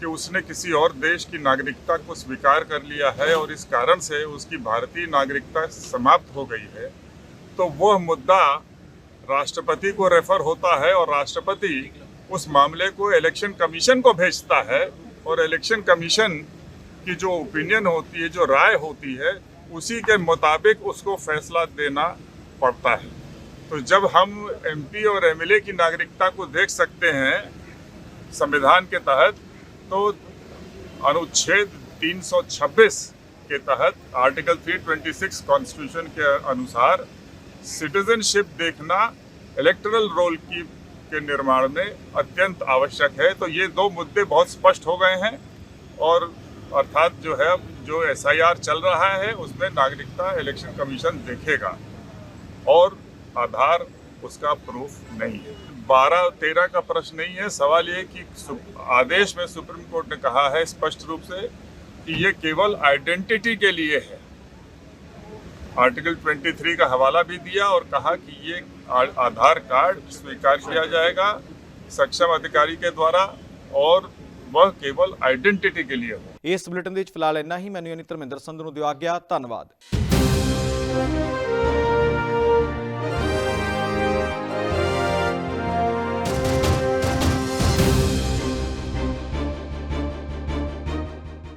कि उसने किसी और देश की नागरिकता को स्वीकार कर लिया है और इस कारण से उसकी भारतीय नागरिकता समाप्त हो गई है तो वह मुद्दा राष्ट्रपति को रेफर होता है और राष्ट्रपति उस मामले को इलेक्शन कमीशन को भेजता है और इलेक्शन कमीशन की जो ओपिनियन होती है, जो राय होती है, उसी के मुताबिक उसको फैसला देना पड़ता है। तो जब हम एमपी और एमएलए की नागरिकता को देख सकते हैं, संविधान के तहत तो अनुच्छेद 326 के तहत आर्टिकल 326 कॉन्स्टिट्यूशन के अनुसार सिटीजनशिप देखना इलेक्टरल रोल की, के निर्माण में अत्यंत आवश्यक है। तो ये दो मुद्दे बहुत स्पष्ट हो गए हैं और अर्थात जो है, जो एसआईआर चल रहा है, उसमें नागरिकता इलेक्शन कमीशन देखेगा। और आधार उसका प्रूफ नहीं है। बारह, तेरह का प्रश्न नहीं है। सवाल ये कि आदेश में सुप्रीम कोर्ट ने कहा है स्पष्ट रूप से कि ये केवल आइडेंटिटी के लिए है। आर्टिकल 23 का हवाला भी दिया और कहा कि ये आधार कार्ड स्वीकार किया जाएगा सक्षम अधिकारी के द्वारा और वह केवल आइडेंटिटी के लिए हो ਇਸ ਬੁਲੇਟਿਨ ਦੇ ਵਿੱਚ ਫਿਲਹਾਲ ਇੰਨਾ ਹੀ। ਮੈਨੂੰ ਯਾਨੀ ਧਰਮਿੰਦਰ ਸੰਧੂ ਨੂੰ ਦਿਓ ਆਗਿਆ। ਧੰਨਵਾਦ।